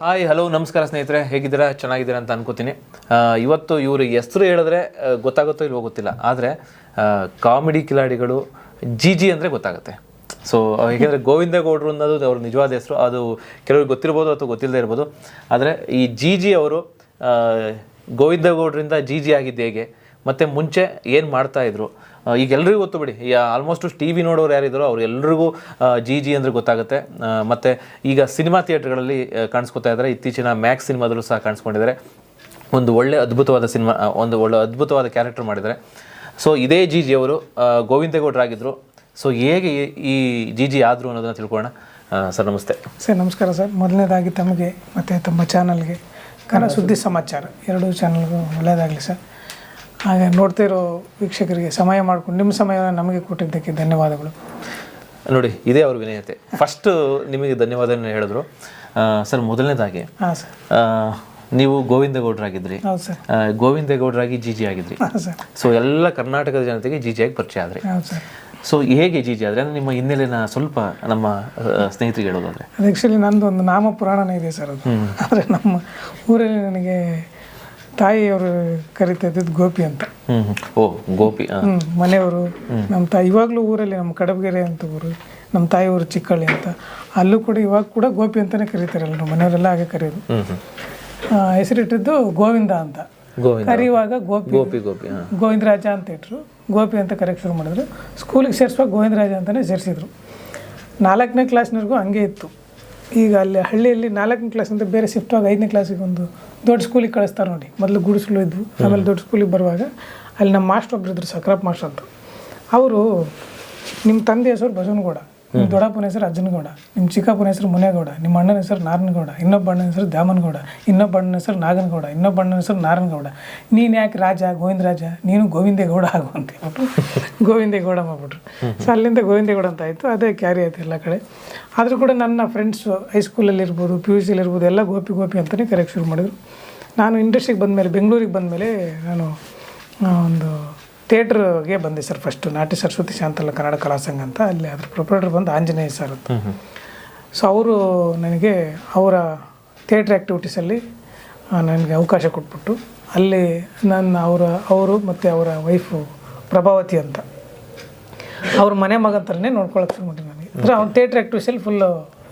Hi hello ನಮಸ್ಕಾರ ಸ್ನೇಹಿತರೆ. ಹೇಗಿದ್ದೀರಾ? ಚೆನ್ನಾಗಿದ್ದೀರಾ ಅಂತ ಅನ್ಕೋತೀನಿ. ಇವತ್ತು ಇವ್ರಿಗೆ ಹೆಸರು ಹೇಳಿದ್ರೆ ಗೊತ್ತಾಗುತ್ತೋ ಇಲ್ಲವೋ ಗೊತ್ತಿಲ್ಲ. ಆದರೆ ಕಾಮಿಡಿ ಕಿಲಾಡಿಗಳು ಜಿ ಜಿ ಅಂದರೆ ಗೊತ್ತಾಗುತ್ತೆ. ಸೊ ಹೇಗೆಂದರೆ ಗೋವಿಂದ ಗೌಡ್ರು ಅನ್ನೋದು ಅವ್ರ ನಿಜವಾದ ಹೆಸರು. ಅದು ಕೆಲವ್ರಿಗೆ ಗೊತ್ತಿರ್ಬೋದು ಅಥವಾ ಗೊತ್ತಿಲ್ಲದೆ ಇರ್ಬೋದು. ಆದರೆ ಈ ಜಿ ಜಿ ಅವರು ಗೋವಿಂದ ಗೌಡ್ರಿಂದ ಜಿ ಜಿ ಆಗಿದ್ದು ಹೇಗೆ ಮತ್ತು ಮುಂಚೆ ಏನು ಮಾಡ್ತಾ ಇದ್ರು ಆ, ಈಗ ಎಲ್ರಿಗೂ ಗೊತ್ತು ಬಿಡಿ. ಆಲ್ಮೋಸ್ಟ್ ಟಿ ವಿ ನೋಡೋರು ಯಾರಿದ್ರು ಅವ್ರು ಎಲ್ರಿಗೂ ಜಿ ಜಿ ಅಂದರೆ ಗೊತ್ತಾಗುತ್ತೆ. ಮತ್ತು ಈಗ ಸಿನಿಮಾ ಥಿಯೇಟ್ರ್ಗಳಲ್ಲಿ ಕಾಣಿಸ್ಕೊತಾ ಇದ್ದಾರೆ. ಇತ್ತೀಚಿನ ಮ್ಯಾಕ್ಸ್ ಸಿನಿಮಾದಲ್ಲೂ ಸಹ ಕಾಣಿಸ್ಕೊಂಡಿದ್ದಾರೆ. ಒಂದು ಒಳ್ಳೆ ಅದ್ಭುತವಾದ ಸಿನಿಮಾ ಒಂದು ಒಳ್ಳೆ ಅದ್ಭುತವಾದ ಕ್ಯಾರೆಕ್ಟರ್ ಮಾಡಿದ್ದಾರೆ. ಸೊ ಇದೇ ಜಿ ಜಿ ಅವರು ಗೋವಿಂದೇಗೌಡರಾಗಿದ್ದರು ಸೊ ಹೇಗೆ ಈ- ಈ ಜಿ ಜಿ ಆದರು ಅನ್ನೋದನ್ನು ತಿಳ್ಕೊಳ್ಳೋಣ. ಸರ್ ನಮಸ್ತೆ. ಸರ್ ನಮಸ್ಕಾರ ಸರ್. ಮೊದಲನೇದಾಗಿ ತಮಗೆ ಮತ್ತು ತಮ್ಮ ಚಾನಲ್ಗೆ ಕನ್ನಡ ಸುದ್ದಿ ಸಮಾಚಾರ. ಎರಡೂ ಚಾನಲ್ಗೂ ಒಳ್ಳೆಯದಾಗಲಿ ಸರ್. ಹಾಗೆ ನೋಡ್ತಾ ಇರೋ ವೀಕ್ಷಕರಿಗೆ ಸಮಯ ಮಾಡಿಕೊಂಡು ನಿಮ್ಮ ಸಮಯವನ್ನು ನಮಗೆ ಕೊಟ್ಟಿದ್ದಕ್ಕೆ ಧನ್ಯವಾದಗಳು. ನೋಡಿ ಇದೇ ಅವ್ರ ವಿನಯತೆ. ಫಸ್ಟ್ ನಿಮಗೆ ಧನ್ಯವಾದ ಹೇಳಿದ್ರು. ಸರ್ ಮೊದಲನೇದಾಗಿ ಹಾಂ ಸರ್. ಆ, ನೀವು ಗೋವಿಂದಗೌಡರಾಗಿದ್ರಿ. ಗೋವಿಂದೇಗೌಡರಾಗಿ ಜಿ ಜಿ ಆಗಿದ್ರಿ. ಹಾಂ ಸರ್. ಸೊ ಎಲ್ಲ ಕರ್ನಾಟಕದ ಜನತೆಗೆ ಜಿ ಜಿಯಾಗಿ ಪರಿಚಯ ಆದ್ರಿ. ಸೊ ಹೇಗೆ ಜಿ ಜಿ ಆದರೆ? ನಿಮ್ಮ ಹಿನ್ನೆಲೆನ ಸ್ವಲ್ಪ ನಮ್ಮ ಸ್ನೇಹಿತರಿಗೆ ಹೇಳೋದಾದ್ರೆ. ಆ್ಯಕ್ಚುಲಿ ನಂದು ಒಂದು ನಾಮ ಪುರಾಣನೇ ಇದೆ ಸರ್ ಅದು. ಆದರೆ ನಮ್ಮ ಊರಲ್ಲಿ ನನಗೆ ತಾಯಿಯವರು ಕರಿತಾ ಇದ್ದಿದ್ದು ಗೋಪಿ ಅಂತ. ಹ್ಮ್ ಹ್ಮ್. ಓ ಗೋಪಿ ಆ. ಹ್ಞೂ ಮನೆಯವರು ನಮ್ಮ ತಾಯಿ ಇವಾಗಲೂ ಊರಲ್ಲಿ ನಮ್ಮ ಕಡಬಗೆರೆ ಅಂತ ಊರು ನಮ್ಮ ತಾಯಿ ಊರು ಚಿಕ್ಕಳ್ಳಿ ಅಂತ ಅಲ್ಲೂ ಕೂಡ ಇವಾಗ ಕೂಡ ಗೋಪಿ ಅಂತಲೇ ಕರೀತಾರೆ ನಮ್ಮ ಮನೆಯವರೆಲ್ಲ ಹಾಗೆ ಕರೆಯೋದು. ಹ್ಮ್ ಹ್ಮ್. ಆ, ಹೆಸರಿಟ್ಟಿದ್ದು ಗೋವಿಂದ ಅಂತ. ಗೋವಿಂದ. ಕರೆಯುವಾಗ ಗೋಪಿ. ಗೋಪಿ ಗೋಪಿ ಗೋವಿಂದ ಗೋವಿಂದರಾಜ ಅಂತ ಇಟ್ರು. ಗೋಪಿ ಅಂತ ಕರೆಕ್ಟ್ ಶುರು ಮಾಡಿದ್ರು ಸ್ಕೂಲಿಗೆ ಸೇರಿಸುವಾಗ ಗೋವಿಂದರಾಜ ಅಂತಲೇ ಸೇರಿಸಿದ್ರು. ನಾಲ್ಕನೇ ಕ್ಲಾಸ್ನವರೆಗೂ ಹಂಗೆ ಇತ್ತು. ಈಗ ಅಲ್ಲಿ ಹಳ್ಳಿಯಲ್ಲಿ ನಾಲ್ಕನೇ ಕ್ಲಾಸಿಂದ ಬೇರೆ ಶಿಫ್ಟ್ ಆಗಿ ಐದನೇ ಕ್ಲಾಸಿಗೆ ಒಂದು ದೊಡ್ಡ ಸ್ಕೂಲಿಗೆ ಕಳಿಸ್ತಾರೆ ನೋಡಿ. ಮೊದಲು ಗುಡಿಸ್ಲು ಇದ್ವು. ಆಮೇಲೆ ದೊಡ್ಡ ಸ್ಕೂಲಿಗೆ ಬರುವಾಗ ಅಲ್ಲಿ ನಮ್ಮ ಮಾಸ್ಟರ್ ಒಬ್ರು ಇದ್ರು ಸಕ್ರಪ್ಪ ಮಾಸ್ಟರ್ ಅಂತ. ಅವರು ನಿಮ್ಮ ತಂದೆ ಹೆಸರು ಬಸವನಗೌಡ. ನಿಮ್ಮ ದೊಡ್ಡಪ್ಪನ ಹೆಸರು ಅಜ್ಜನಗೌಡ, ನಿಮ್ಮ ಚಿಕ್ಕಪ್ಪನ ಹೆಸರು ಮುನೇಗೌಡ ನಿಮ್ಮ ಅಣ್ಣನ ಹೆಸರು ನಾರನಗೌಡ ಇನ್ನೊಬ್ಬ ಅಣ್ಣನ ಹೆಸರು ದ್ಯಾಮನಗೌಡ, ಇನ್ನೊಬ್ಬ ಅಣ್ಣನ ಹೆಸರು ನಾಗನಗೌಡ, ಇನ್ನೊಬ್ಬ ಅಣ್ಣನ ಹೆಸರು ನಾರನಗೌಡ ನೀನು ಯಾಕೆ ರಾಜ, ಗೋವಿಂದ ರಾಜ? ನೀನು ಗೋವಿಂದೇಗೌಡ ಆಗು ಅಂತ ಹೇಳ್ಬಿಟ್ಟು ಗೋವಿಂದೇಗೌಡ ಮಾಡ್ಬಿಟ್ರು. ಸೊ ಅಲ್ಲಿಂದ ಗೋವಿಂದೇಗೌಡ ಅಂತ ಆಯಿತು. ಅದೇ ಕ್ಯಾರಿ ಆಯ್ತು ಎಲ್ಲ ಕಡೆ. ಆದರೂ ಕೂಡ ನನ್ನ ಫ್ರೆಂಡ್ಸು ಹೈಸ್ಕೂಲಲ್ಲಿ ಇರ್ಬೋದು ಪಿ ಯು ಸಿಲಿರ್ಬೋದು ಎಲ್ಲ ಗೋಪಿ ಗೋಪಿ ಅಂತಲೇ ಕರೆಕ್ಟ್ ಶುರು ಮಾಡಿದ್ರು. ನಾನು ಇಂಡಸ್ಟ್ರಿಗೆ ಬಂದಮೇಲೆ, ಬೆಂಗಳೂರಿಗೆ ಬಂದಮೇಲೆ ನಾನು ಒಂದು ಥಿಯೇಟ್ರಿಗೆ ಬಂದೆ ಸರ್ ಫಸ್ಟು ನಾಟ್ಯ ಸರಸ್ವತಿ ಶಾಂತಲ ಕನ್ನಡ ಕಲಾ ಸಂಘ ಅಂತ. ಅಲ್ಲಿ ಅದ್ರ ಪ್ರೊಪ್ರೇಟರ್ ಬಂದು ಆಂಜನೇಯ ಸರ್ ಅಂತ. ಸೊ ಅವರು ನನಗೆ ಅವರ ಥಿಯೇಟ್ರ್ ಆ್ಯಕ್ಟಿವಿಟೀಸಲ್ಲಿ ನನಗೆ ಅವಕಾಶ ಕೊಟ್ಬಿಟ್ಟು ಅಲ್ಲಿ ನನ್ನ ಅವರ ಅವರು ಮತ್ತು ಅವರ ವೈಫು ಪ್ರಭಾವತಿ ಅಂತ. ಅವ್ರ ಮನೆ ಮಗ ಥರನೇ ನೋಡ್ಕೊಳಕ್ಕೆ ಶುರು ಮಾಡಿ ನನಗೆ ಅಂದರೆ ಅವ್ನು ಥಿಯೇಟ್ರ್ ಆ್ಯಕ್ಟಿವಿಟೀಸಲ್ಲಿ ಫುಲ್ಲು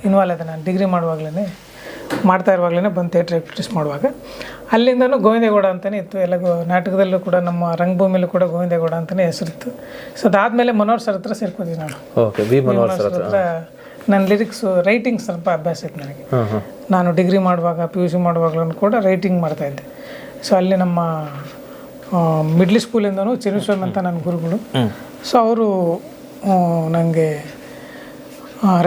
ಇನ್ವಾಲ್ವ್ ಆದ ನಾನು. ಡಿಗ್ರಿ ಮಾಡುವಾಗಲೇ ಮಾಡ್ತಾ ಇರುವಾಗಲೇ ಬಂದು ಥಿಯೇಟ್ರ್ ಪ್ರಾಕ್ಟೀಸ್ ಮಾಡುವಾಗ. ಅಲ್ಲಿಂದನೂ ಗೋವಿಂದೇಗೌಡ ಅಂತಲೇ ಇತ್ತು. ಎಲ್ಲ ನಾಟಕದಲ್ಲೂ ಕೂಡ ನಮ್ಮ ರಂಗಭೂಮಿಯಲ್ಲೂ ಕೂಡ ಗೋವಿಂದೇಗೌಡ ಅಂತಲೇ ಹೆಸರಿತ್ತು. ಸೊ ಅದಾದಮೇಲೆ ಮನೋಹರ್ ಸರ್ ಹತ್ರ ಸೇರ್ಕೋತೀವಿ ನಾನು ಓಕೆ ಬಿ ಮನೋಹರ್ ಸರ್ ಹತ್ರ. ನನ್ನ ಲಿರಿಕ್ಸು ರೈಟಿಂಗ್ ಸ್ವಲ್ಪ ಅಭ್ಯಾಸ ಇತ್ತು ನನಗೆ. ನಾನು ಡಿಗ್ರಿ ಮಾಡುವಾಗ ಪಿ ಯು ಸಿ ಮಾಡುವಾಗಲೂ ಕೂಡ ರೈಟಿಂಗ್ ಮಾಡ್ತಾ ಇದ್ದೆ. ಸೊ ಅಲ್ಲಿ ನಮ್ಮ ಮಿಡ್ಲ್ ಸ್ಕೂಲಿಂದನೂ ಚಿನ್ನಸ್ವಾಮಿ ಅಂತ ನನ್ನ ಗುರುಗಳು. ಸೊ ಅವರು ನನಗೆ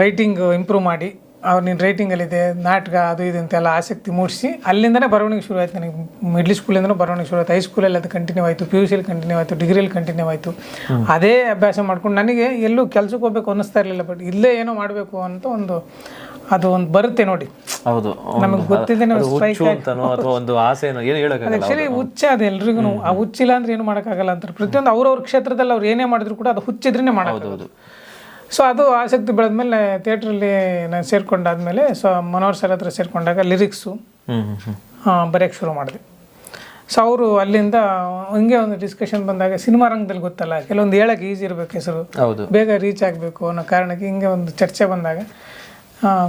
ರೈಟಿಂಗ್ ಇಂಪ್ರೂವ್ ಮಾಡಿ ಅವ್ರು ನೀನು ರೈಟಿಂಗಲ್ಲಿದೆ ನಾಟಕ ಅದು ಇದು ಅಂತೆಲ್ಲ ಆಸಕ್ತಿ ಮೂಡಿಸಿ ಅಲ್ಲಿಂದನೇ ಬರವಣಿಗೆ ಶುರು ಆಯ್ತು ನನಗೆ ಮಿಡ್ಲ್ ಸ್ಕೂಲಿಂದನೂ ಬರವಣಿಗೆ ಶುರು ಆಯ್ತು ಹೈಸ್ಕೂಲಲ್ಲಿ ಅದು ಕಂಟಿನ್ಯೂ ಆಯಿತು ಪಿ ಯು ಸಿಲಿ ಕಂಟಿನ್ಯೂ ಆಯಿತು ಡಿಗ್ರಿಯಲ್ಲಿ ಕಂಟಿನ್ಯೂ ಆಯಿತು. ಅದೇ ಅಭ್ಯಾಸ ಮಾಡ್ಕೊಂಡು ನನಗೆ ಎಲ್ಲೂ ಕೆಲಸಕ್ಕೆ ಹೋಗ್ಬೇಕು ಅನ್ನಿಸ್ತಾ ಇರಲಿಲ್ಲ ಬಟ್ ಇಲ್ಲೇ ಏನೋ ಮಾಡಬೇಕು ಅಂತ ಒಂದು ಅದು ಒಂದು ಬರುತ್ತೆ ನೋಡಿ. ಹೌದು. ನಮಗೆ ಗೊತ್ತಿದೆ ಒಂದು ಆಸೆನೋ ಏನು ಆಕ್ಚುಲಿ ಹುಚ್ಚ ಅದು ಎಲ್ರಿಗೂ ಆ ಹುಚ್ಚಿಲ್ಲ ಅಂದ್ರೆ ಏನು ಮಾಡೋಕ್ಕಾಗಲ್ಲ ಅಂತ ಪ್ರತಿಯೊಂದು ಅವ್ರವ್ರ ಕ್ಷೇತ್ರದಲ್ಲಿ ಅವ್ರು ಏನೇ ಮಾಡಿದ್ರು ಕೂಡ ಅದು ಹುಚ್ಚಿದ್ರೇ ಮಾಡೋದು ಸೊ ಅದು ಆಸಕ್ತಿ ಬೆಳೆದ್ಮೇಲೆ ಥಿಯೇಟ್ರಲ್ಲಿ ನಾನು ಸೇರ್ಕೊಂಡಾದ್ಮೇಲೆ ಸೊ ಮನೋಹರ್ ಸರ್ ಹತ್ರ ಸೇರ್ಕೊಂಡಾಗ ಲಿರಿಕ್ಸು ಬರೆಯೋಕ್ಕೆ ಶುರು ಮಾಡಿದೆ. ಸೊ ಅವರು ಅಲ್ಲಿಂದ ಹಿಂಗೆ ಒಂದು ಡಿಸ್ಕಷನ್ ಬಂದಾಗ ಸಿನಿಮಾ ರಂಗದಲ್ಲಿ ಗೊತ್ತಲ್ಲ ಕೆಲವೊಂದು ಹೇಳಕ್ಕೆ ಈಸಿ ಇರಬೇಕು ಹೆಸರು. ಬೇಗ ರೀಚ್ ಆಗಬೇಕು ಅನ್ನೋ ಕಾರಣಕ್ಕೆ ಹಿಂಗೆ ಒಂದು ಚರ್ಚೆ ಬಂದಾಗ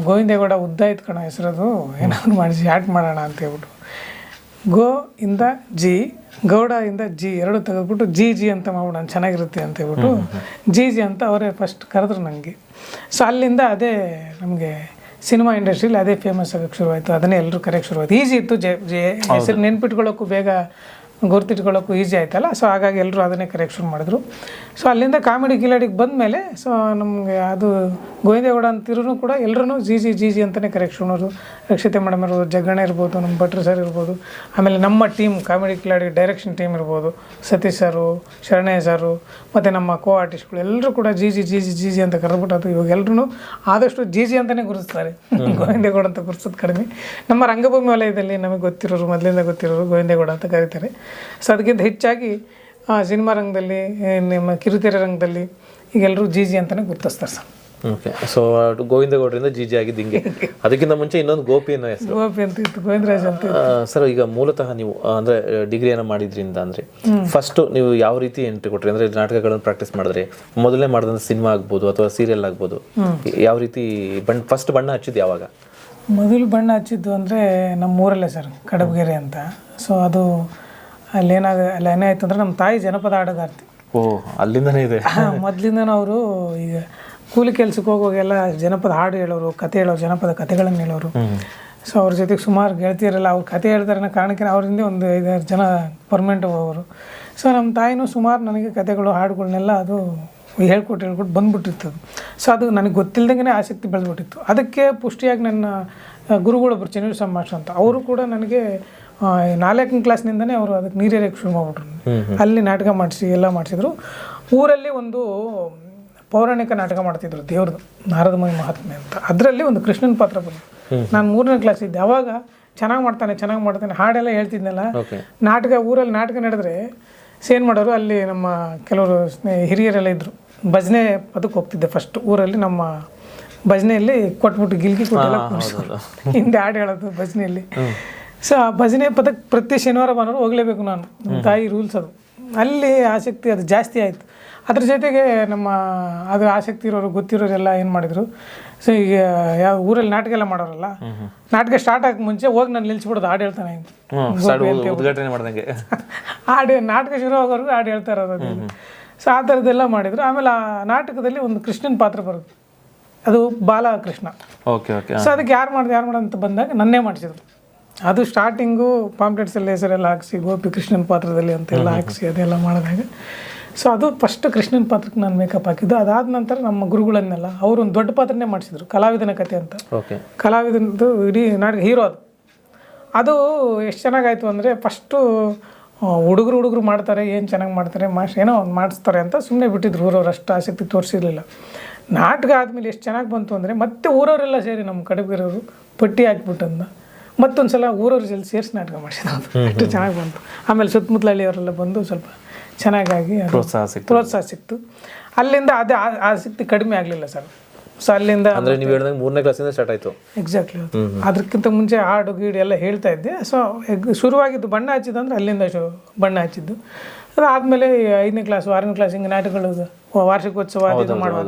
ಗೋವಿಂದೇಗೌಡ ಉದ್ದ ಇತ್ತು ಕಣ ಹೆಸರದು ಏನಾದ್ರು ಮಾಡಿಸಿ ಆ್ಯಡ್ ಮಾಡೋಣ ಅಂತ ಹೇಳ್ಬಿಟ್ಟು. ಗೋ ಇಂದ ಜಿ ಗೌಡ ಇಂದ ಜಿ ಎರಡು ತೆಗೆದ್ಬಿಟ್ಟು ಜಿ ಜಿ ಅಂತ ಮಾಡೋಣ ಚೆನ್ನಾಗಿರುತ್ತೆ ಅಂತ ಹೇಳ್ಬಿಟ್ಟು ಜಿ ಜಿ ಅಂತ ಅವರೇ ಫಸ್ಟ್ ಕರೆದ್ರು ನನಗೆ ಸೊ ಅಲ್ಲಿಂದ ಅದೇ ನಮಗೆ ಸಿನಿಮಾ ಇಂಡಸ್ಟ್ರೀಲಿ ಅದೇ ಫೇಮಸ್ ಆಗಕ್ಕೆ ಶುರುವಾಯಿತು ಅದನ್ನೇ ಎಲ್ಲರೂ ಕರೆಯೋಕ್ಕೆ ಶುರುವಾಯಿತು. ಈಸಿ ಇತ್ತು ಜೆ ಜೆ ಹೆಸರು ನೆನ್ಪಿಟ್ಕೊಳ್ಳೋಕ್ಕೂ ಬೇಗ ಗುರ್ತಿಟ್ಕೊಳ್ಳೋಕ್ಕೂ ಈಸಿ ಆಯ್ತಲ್ಲ? ಸೊ ಹಾಗಾಗಿ ಎಲ್ಲರೂ ಅದನ್ನೇ ಕರೆಕ್ಷನ್ ಮಾಡಿದ್ರು. ಸೊ ಅಲ್ಲಿಂದ ಕಾಮಿಡಿ ಕಿಲಾಡಿಗೆ ಬಂದಮೇಲೆ ಸೊ ನಮಗೆ ಅದು ಗೋವಿಂದೇಗೌಡ ಅಂತಿರೂ ಕೂಡ ಎಲ್ಲರೂ ಜಿ ಜಿ ಜಿ ಜಿ ಅಂತಲೇ ಕರೆಕ್ಷನ್ ಅವರು. ರಕ್ಷಿತೆ ಮೇಡಮ್ ಇರ್ಬೋದು ಜಗ್ಗಣ್ಣ ಇರ್ಬೋದು ನಮ್ಮ ಭಟ್ರು ಸರ್ ಇರ್ಬೋದು. ಆಮೇಲೆ ನಮ್ಮ team comedy Khiladi direction team ಇರ್ಬೋದು. ಸತೀಶ್ ಸರು ಶರಣಯ್ಯ ಸರು ಮತ್ತು ನಮ್ಮ ಕೋ ಆರ್ಟಿಸ್ಟ್ಗಳು ಎಲ್ಲರೂ ಕೂಡ G G G G G G ಅಂತ ಕರೆದ್ಬಿಟ್ಟು ಅದು ಇವಾಗ ಎಲ್ಲರೂ ಆದಷ್ಟು ಜಿ ಜಿ ಅಂತಲೇ ಗುರುತಿಸ್ತಾರೆ ಗೋವಿಂದೇಗೌಡ ಅಂತ ಗುರುತಿಸೋದು ಕಡಿಮೆ. ನಮ್ಮ ರಂಗಭೂಮಿ ವಲಯದಲ್ಲಿ ನಮಗೆ ಗೊತ್ತಿರೋರು ಮೊದಲಿಂದ ಗೊತ್ತಿರೋರು ಗೋವಿಂದೇಗೌಡ ಅಂತ ಕರೀತಾರೆ. ಸೊ ಅದಕ್ಕಿಂತ ಹೆಚ್ಚಾಗಿ ಸಿನಿಮಾ ರಂಗದಲ್ಲಿ ನಿಮ್ಮ ಕಿರುತೆರೆ ರಂಗದಲ್ಲಿ ಈಗೆಲ್ಲರೂ ಜಿ ಜಿ ಅಂತಲೇ ಗುರುತಿಸ್ತಾರೆ ಸರ್. ಓಕೆ ಸೊ ಗೋವಿಂದ ಗೌಡರಿಂದ ಜಿ ಜಿ ಆಗಿದ್ದು ಹಿಂಗೆ. ಅದಕ್ಕಿಂತ ಮುಂಚೆ ಇನ್ನೊಂದು ಗೋಪಿ ಅನ್ನೋ ಹೆಸರು. ಗೋಪಿ ಅಂತ ಇತ್ತು ಗೋವಿಂದರಾಜ್ ಅಂತ. ಸರ್ ಈಗ ಮೂಲತಃ ನೀವು ಅಂದರೆ ಅಂದ್ರೆ ಡಿಗ್ರಿಯನ್ನು ಮಾಡಿದ್ರಿಂದ ಅಂದ್ರೆ ಫಸ್ಟು ನೀವು ಯಾವ ರೀತಿ ಎಂಟ್ರಿ ಕೊಟ್ರಿ? ಅಂದ್ರೆ ನಾಟಕಗಳನ್ನು ಪ್ರಾಕ್ಟೀಸ್ ಮಾಡಿದ್ರೆ ಮೊದಲನೇ ಮಾಡಿದಂಥ ಸಿನಿಮಾ ಆಗ್ಬೋದು ಅಥವಾ ಸೀರಿಯಲ್ ಆಗ್ಬೋದು. ಯಾವ ರೀತಿ ಬಣ್ಣ ಫಸ್ಟ್ ಬಣ್ಣ ಹಚ್ಚಿದ್ದು ಯಾವಾಗ? ಮೊದಲು ಬಣ್ಣ ಹಚ್ಚಿದ್ದು ಅಂದರೆ ನಮ್ಮ ಊರಲ್ಲೇ ಸರ್ ಕಡಬಗೆರೆ ಅಂತ. ಸೊ ಅದು ಅಲ್ಲಿ ಏನಾಗ ಅಲ್ಲಿ ಏನಾಯ್ತು ಅಂದರೆ ನಮ್ಮ ತಾಯಿ ಜನಪದ ಹಾಡುಗಾರ್ತಿ ಓ ಅಲ್ಲಿಂದನೇ ಇದೆ. ಮೊದಲಿಂದನೂ ಅವರು ಈಗ ಕೂಲಿ ಕೆಲ್ಸಕ್ಕೆ ಹೋಗುವಾಗೆಲ್ಲ ಜನಪದ ಹಾಡು ಹೇಳೋರು ಕತೆ ಹೇಳೋರು ಜನಪದ ಕತೆಗಳನ್ನು ಹೇಳೋರು. ಸೊ ಅವ್ರ ಜೊತೆಗೆ ಸುಮಾರು ಗೆಳತಿಯರಲ್ಲ ಅವ್ರು ಕತೆ ಹೇಳ್ತಾರೆ ಅನ್ನೋ ಕಾರಣಕ್ಕೆ ಅವರಿಂದ ಒಂದು ಐದಾರು ಜನ ಪರ್ಮನೆಂಟ್ ಹೋಗೋರು. ಸೊ ನಮ್ಮ ತಾಯಿನೂ ಸುಮಾರು ನನಗೆ ಕತೆಗಳು ಹಾಡುಗಳನ್ನೆಲ್ಲ ಅದು ಹೇಳ್ಕೊಟ್ಟು ಹೇಳ್ಕೊಟ್ಟು ಬಂದ್ಬಿಟ್ಟಿತ್ತು. ಅದು ಸೊ ಅದು ನನಗೆ ಗೊತ್ತಿಲ್ದಂಗೆ ಆಸಕ್ತಿ ಬೆಳೆದ್ಬಿಟ್ಟಿತ್ತು. ಅದಕ್ಕೆ ಪುಷ್ಟಿಯಾಗಿ ನನ್ನ ಆ, ಗುರುಗಳೊಬ್ಬರು ಚೆನ್ನೀರು ಮಾಸ್ಟರ್ ಅಂತ. ಅವರು ಕೂಡ ನನಗೆ ನಾಲ್ಕನೇ ಕ್ಲಾಸ್ನಿಂದನೇ ಅವರು ಅದಕ್ಕೆ ನೀರೇರಕ್ಕೆ ಶುರು ಮಾಡಿಬಿಟ್ರು ಅಲ್ಲಿ ನಾಟಕ ಮಾಡಿಸಿ ಎಲ್ಲ ಮಾಡಿಸಿದ್ರು. ಊರಲ್ಲಿ ಒಂದು ಪೌರಾಣಿಕ ನಾಟಕ ಮಾಡ್ತಿದ್ರು ದೇವ್ರದ್ದು ನಾರದಮಯ ಮಹಾತ್ಮೆ ಅಂತ. ಅದರಲ್ಲಿ ಒಂದು ಕೃಷ್ಣನ ಪಾತ್ರ ಬಂತು. ನಾನು ಮೂರನೇ ಕ್ಲಾಸ್ ಇದ್ದೆ. ಅವಾಗ ಚೆನ್ನಾಗಿ ಮಾಡ್ತಾನೆ ಚೆನ್ನಾಗಿ ಮಾಡ್ತಾನೆ ಹಾಡೆಲ್ಲ ಹೇಳ್ತಿದ್ನಲ್ಲ. ನಾಟಕ ಊರಲ್ಲಿ ನಾಟಕ ನಡೆದ್ರೆ ಸೇನ್ ಮಾಡೋರು ಅಲ್ಲಿ ನಮ್ಮ ಕೆಲವರು ಸ್ನೇಹ ಹಿರಿಯರೆಲ್ಲ ಇದ್ದರು ಭಜನೆ ಅದಕ್ಕೆ ಹೋಗ್ತಿದ್ದೆ ಫಸ್ಟ್ ಊರಲ್ಲಿ ನಮ್ಮ ಭಜನೆಯಲ್ಲಿ ಕೊಟ್ಬಿಟ್ಟು ಗಿಲ್ಗಿ ಕೊಟ್ಟೆಲ್ಲ ಕೂರಿಸೋರು ಹಿಂದೆ ಹಾಡು ಹೇಳೋದು ಭಜನೆಯಲ್ಲಿ. ಸೊ ಆ ಭಜನೆ ಪದಕ್ಕೆ ಪ್ರತಿ ಶನಿವಾರ ಭಾನುವಾರ ಹೋಗಲೇಬೇಕು ನಾನು. ನಮ್ಮ ತಾಯಿ ರೂಲ್ಸ್ ಅದು. ಅಲ್ಲಿ ಆಸಕ್ತಿ ಅದು ಜಾಸ್ತಿ ಆಯಿತು. ಅದ್ರ ಜೊತೆಗೆ ನಮ್ಮ ಅದು ಆಸಕ್ತಿ ಇರೋರು ಗೊತ್ತಿರೋರೆಲ್ಲ ಏನು ಮಾಡಿದರು? ಸೊ ಈಗ ಯಾವ ಊರಲ್ಲಿ ನಾಟಕ ಎಲ್ಲ ಮಾಡೋರಲ್ಲ? ನಾಟಕ ಸ್ಟಾರ್ಟ್ ಆಗಕ್ಕೆ ಮುಂಚೆ ಹೋಗಿ ನಾನು ನಿಲ್ಸ್ಬಿಡೋದು ಹಾಡು ಹೇಳ್ತಾನೆ ಹಾಡು ನಾಟಕ ಶುರು ಆಗೋರ್ಗು ಹಾಡು ಹೇಳ್ತಾ ಇರೋದು ಸೊ ಆ ಥರದ್ದೆಲ್ಲ ಮಾಡಿದ್ರು. ಆಮೇಲೆ ಆ ನಾಟಕದಲ್ಲಿ ಒಂದು ಕೃಷ್ಣನ ಪಾತ್ರ ಬರುತ್ತೆ. ಅದು ಬಾಲಕೃಷ್ಣ. ಓಕೆ ಓಕೆ ಸೊ ಅದಕ್ಕೆ ಯಾರು ಮಾಡಿದೆ ಯಾರು ಮಾಡೋದು ಅಂತ ಬಂದಾಗ ನನ್ನೇ ಮಾಡಿಸಿದ್ರು. ಅದು ಸ್ಟಾರ್ಟಿಂಗು ಪಾಂಪ್ಲೆಟ್ಸ್ ಎಲ್ಲ ಹೆಸರೆಲ್ಲ ಹಾಕಿಸಿ ಗೋಪಿ ಕೃಷ್ಣನ ಪಾತ್ರದಲ್ಲಿ ಅಂತೆಲ್ಲ ಹಾಕಿಸಿ ಅದೆಲ್ಲ ಮಾಡಿದಾಗ. ಸೊ ಅದು ಫಸ್ಟ್ ಕೃಷ್ಣನ ಪಾತ್ರಕ್ಕೆ ನಾನು ಮೇಕಪ್ ಹಾಕಿದ್ದು. ಅದಾದ ನಂತರ ನಮ್ಮ ಗುರುಗಳನ್ನೆಲ್ಲ ಅವರು ಒಂದು ದೊಡ್ಡ ಪಾತ್ರನೇ ಮಾಡಿಸಿದ್ರು. ಕಲಾವಿದನ ಕತೆ ಅಂತ. ಕಲಾವಿದನದು ಇಡೀ ನಾಟಕ ಹೀರೋ ಅದು. ಅದು ಎಷ್ಟು ಚೆನ್ನಾಗಾಯ್ತು ಅಂದರೆ ಫಸ್ಟು ಹುಡುಗರು ಹುಡುಗರು ಮಾಡ್ತಾರೆ ಏನು ಚೆನ್ನಾಗಿ ಮಾಡ್ತಾರೆ ಮಾಸ್ ಏನೋ ಒಂದು ಮಾಡಿಸ್ತಾರೆ ಅಂತ ಸುಮ್ಮನೆ ಬಿಟ್ಟಿದ್ರು. ಊರವ್ರು ಅಷ್ಟು ಆಸಕ್ತಿ ತೋರಿಸಿರ್ಲಿಲ್ಲ. ನಾಟಕ ಆದಮೇಲೆ ಎಷ್ಟು ಚೆನ್ನಾಗಿ ಬಂತು ಅಂದರೆ ಮತ್ತೆ ಊರವರೆಲ್ಲ ಸೇರಿ ನಮ್ಮ ಕಡಬಿರೋರು ಪಟ್ಟಿ ಹಾಕ್ಬಿಟ್ಟಂದ ಮತ್ತೊಂದು ಸಲ ಊರವ್ರ ಜೊತೆ ಸೇರಿಸಿ ನಾಟಕ ಮಾಡಿಸಿದ್ರು. ಅಷ್ಟು ಚೆನ್ನಾಗಿ ಬಂತು. ಆಮೇಲೆ ಸುತ್ತಮುತ್ತಲ ಹಳ್ಳಿಯವರೆಲ್ಲ ಬಂದು ಸ್ವಲ್ಪ ಚೆನ್ನಾಗಾಗಿ ಪ್ರೋತ್ಸಾಹ ಸಿಕ್ತು. ಪ್ರೋತ್ಸಾಹ ಸಿಕ್ತು. ಅಲ್ಲಿಂದ ಅದೇ ಆ- ಆಸಕ್ತಿ ಕಡಿಮೆ ಆಗಲಿಲ್ಲ ಸರ್. ಸೊ ಅಲ್ಲಿಂದ ಅಂದರೆ ನೀವು ಹೇಳಿದಂಗೆ ಮೂರನೇ ಕ್ಲಾಸಿಂದ ಸ್ಟಾರ್ಟ್ ಆಯಿತು. ಎಕ್ಸಾಕ್ಟ್ಲಿ ಅದಕ್ಕಿಂತ ಮುಂಚೆ ಹಾಡು ಗೀಡು ಎಲ್ಲ ಹೇಳ್ತಾ ಇದ್ದೆ. ಸೊ ಶುರುವಾಗಿದ್ದು ಬಣ್ಣ ಹಚ್ಚಿದ್ದು ಅಲ್ಲಿಂದ ಶು ಬಣ್ಣ ಹಚ್ಚಿದ್ದು. ಅದಾದಮೇಲೆ ಐದನೇ ಕ್ಲಾಸ್ ಆರನೇ ಕ್ಲಾಸ್ ಹಿಂಗೆ ನಾಟಕಗಳು ವಾರ್ಷಿಕೋತ್ಸವ ಅದು ಇದು ಮಾಡುವಾಗ.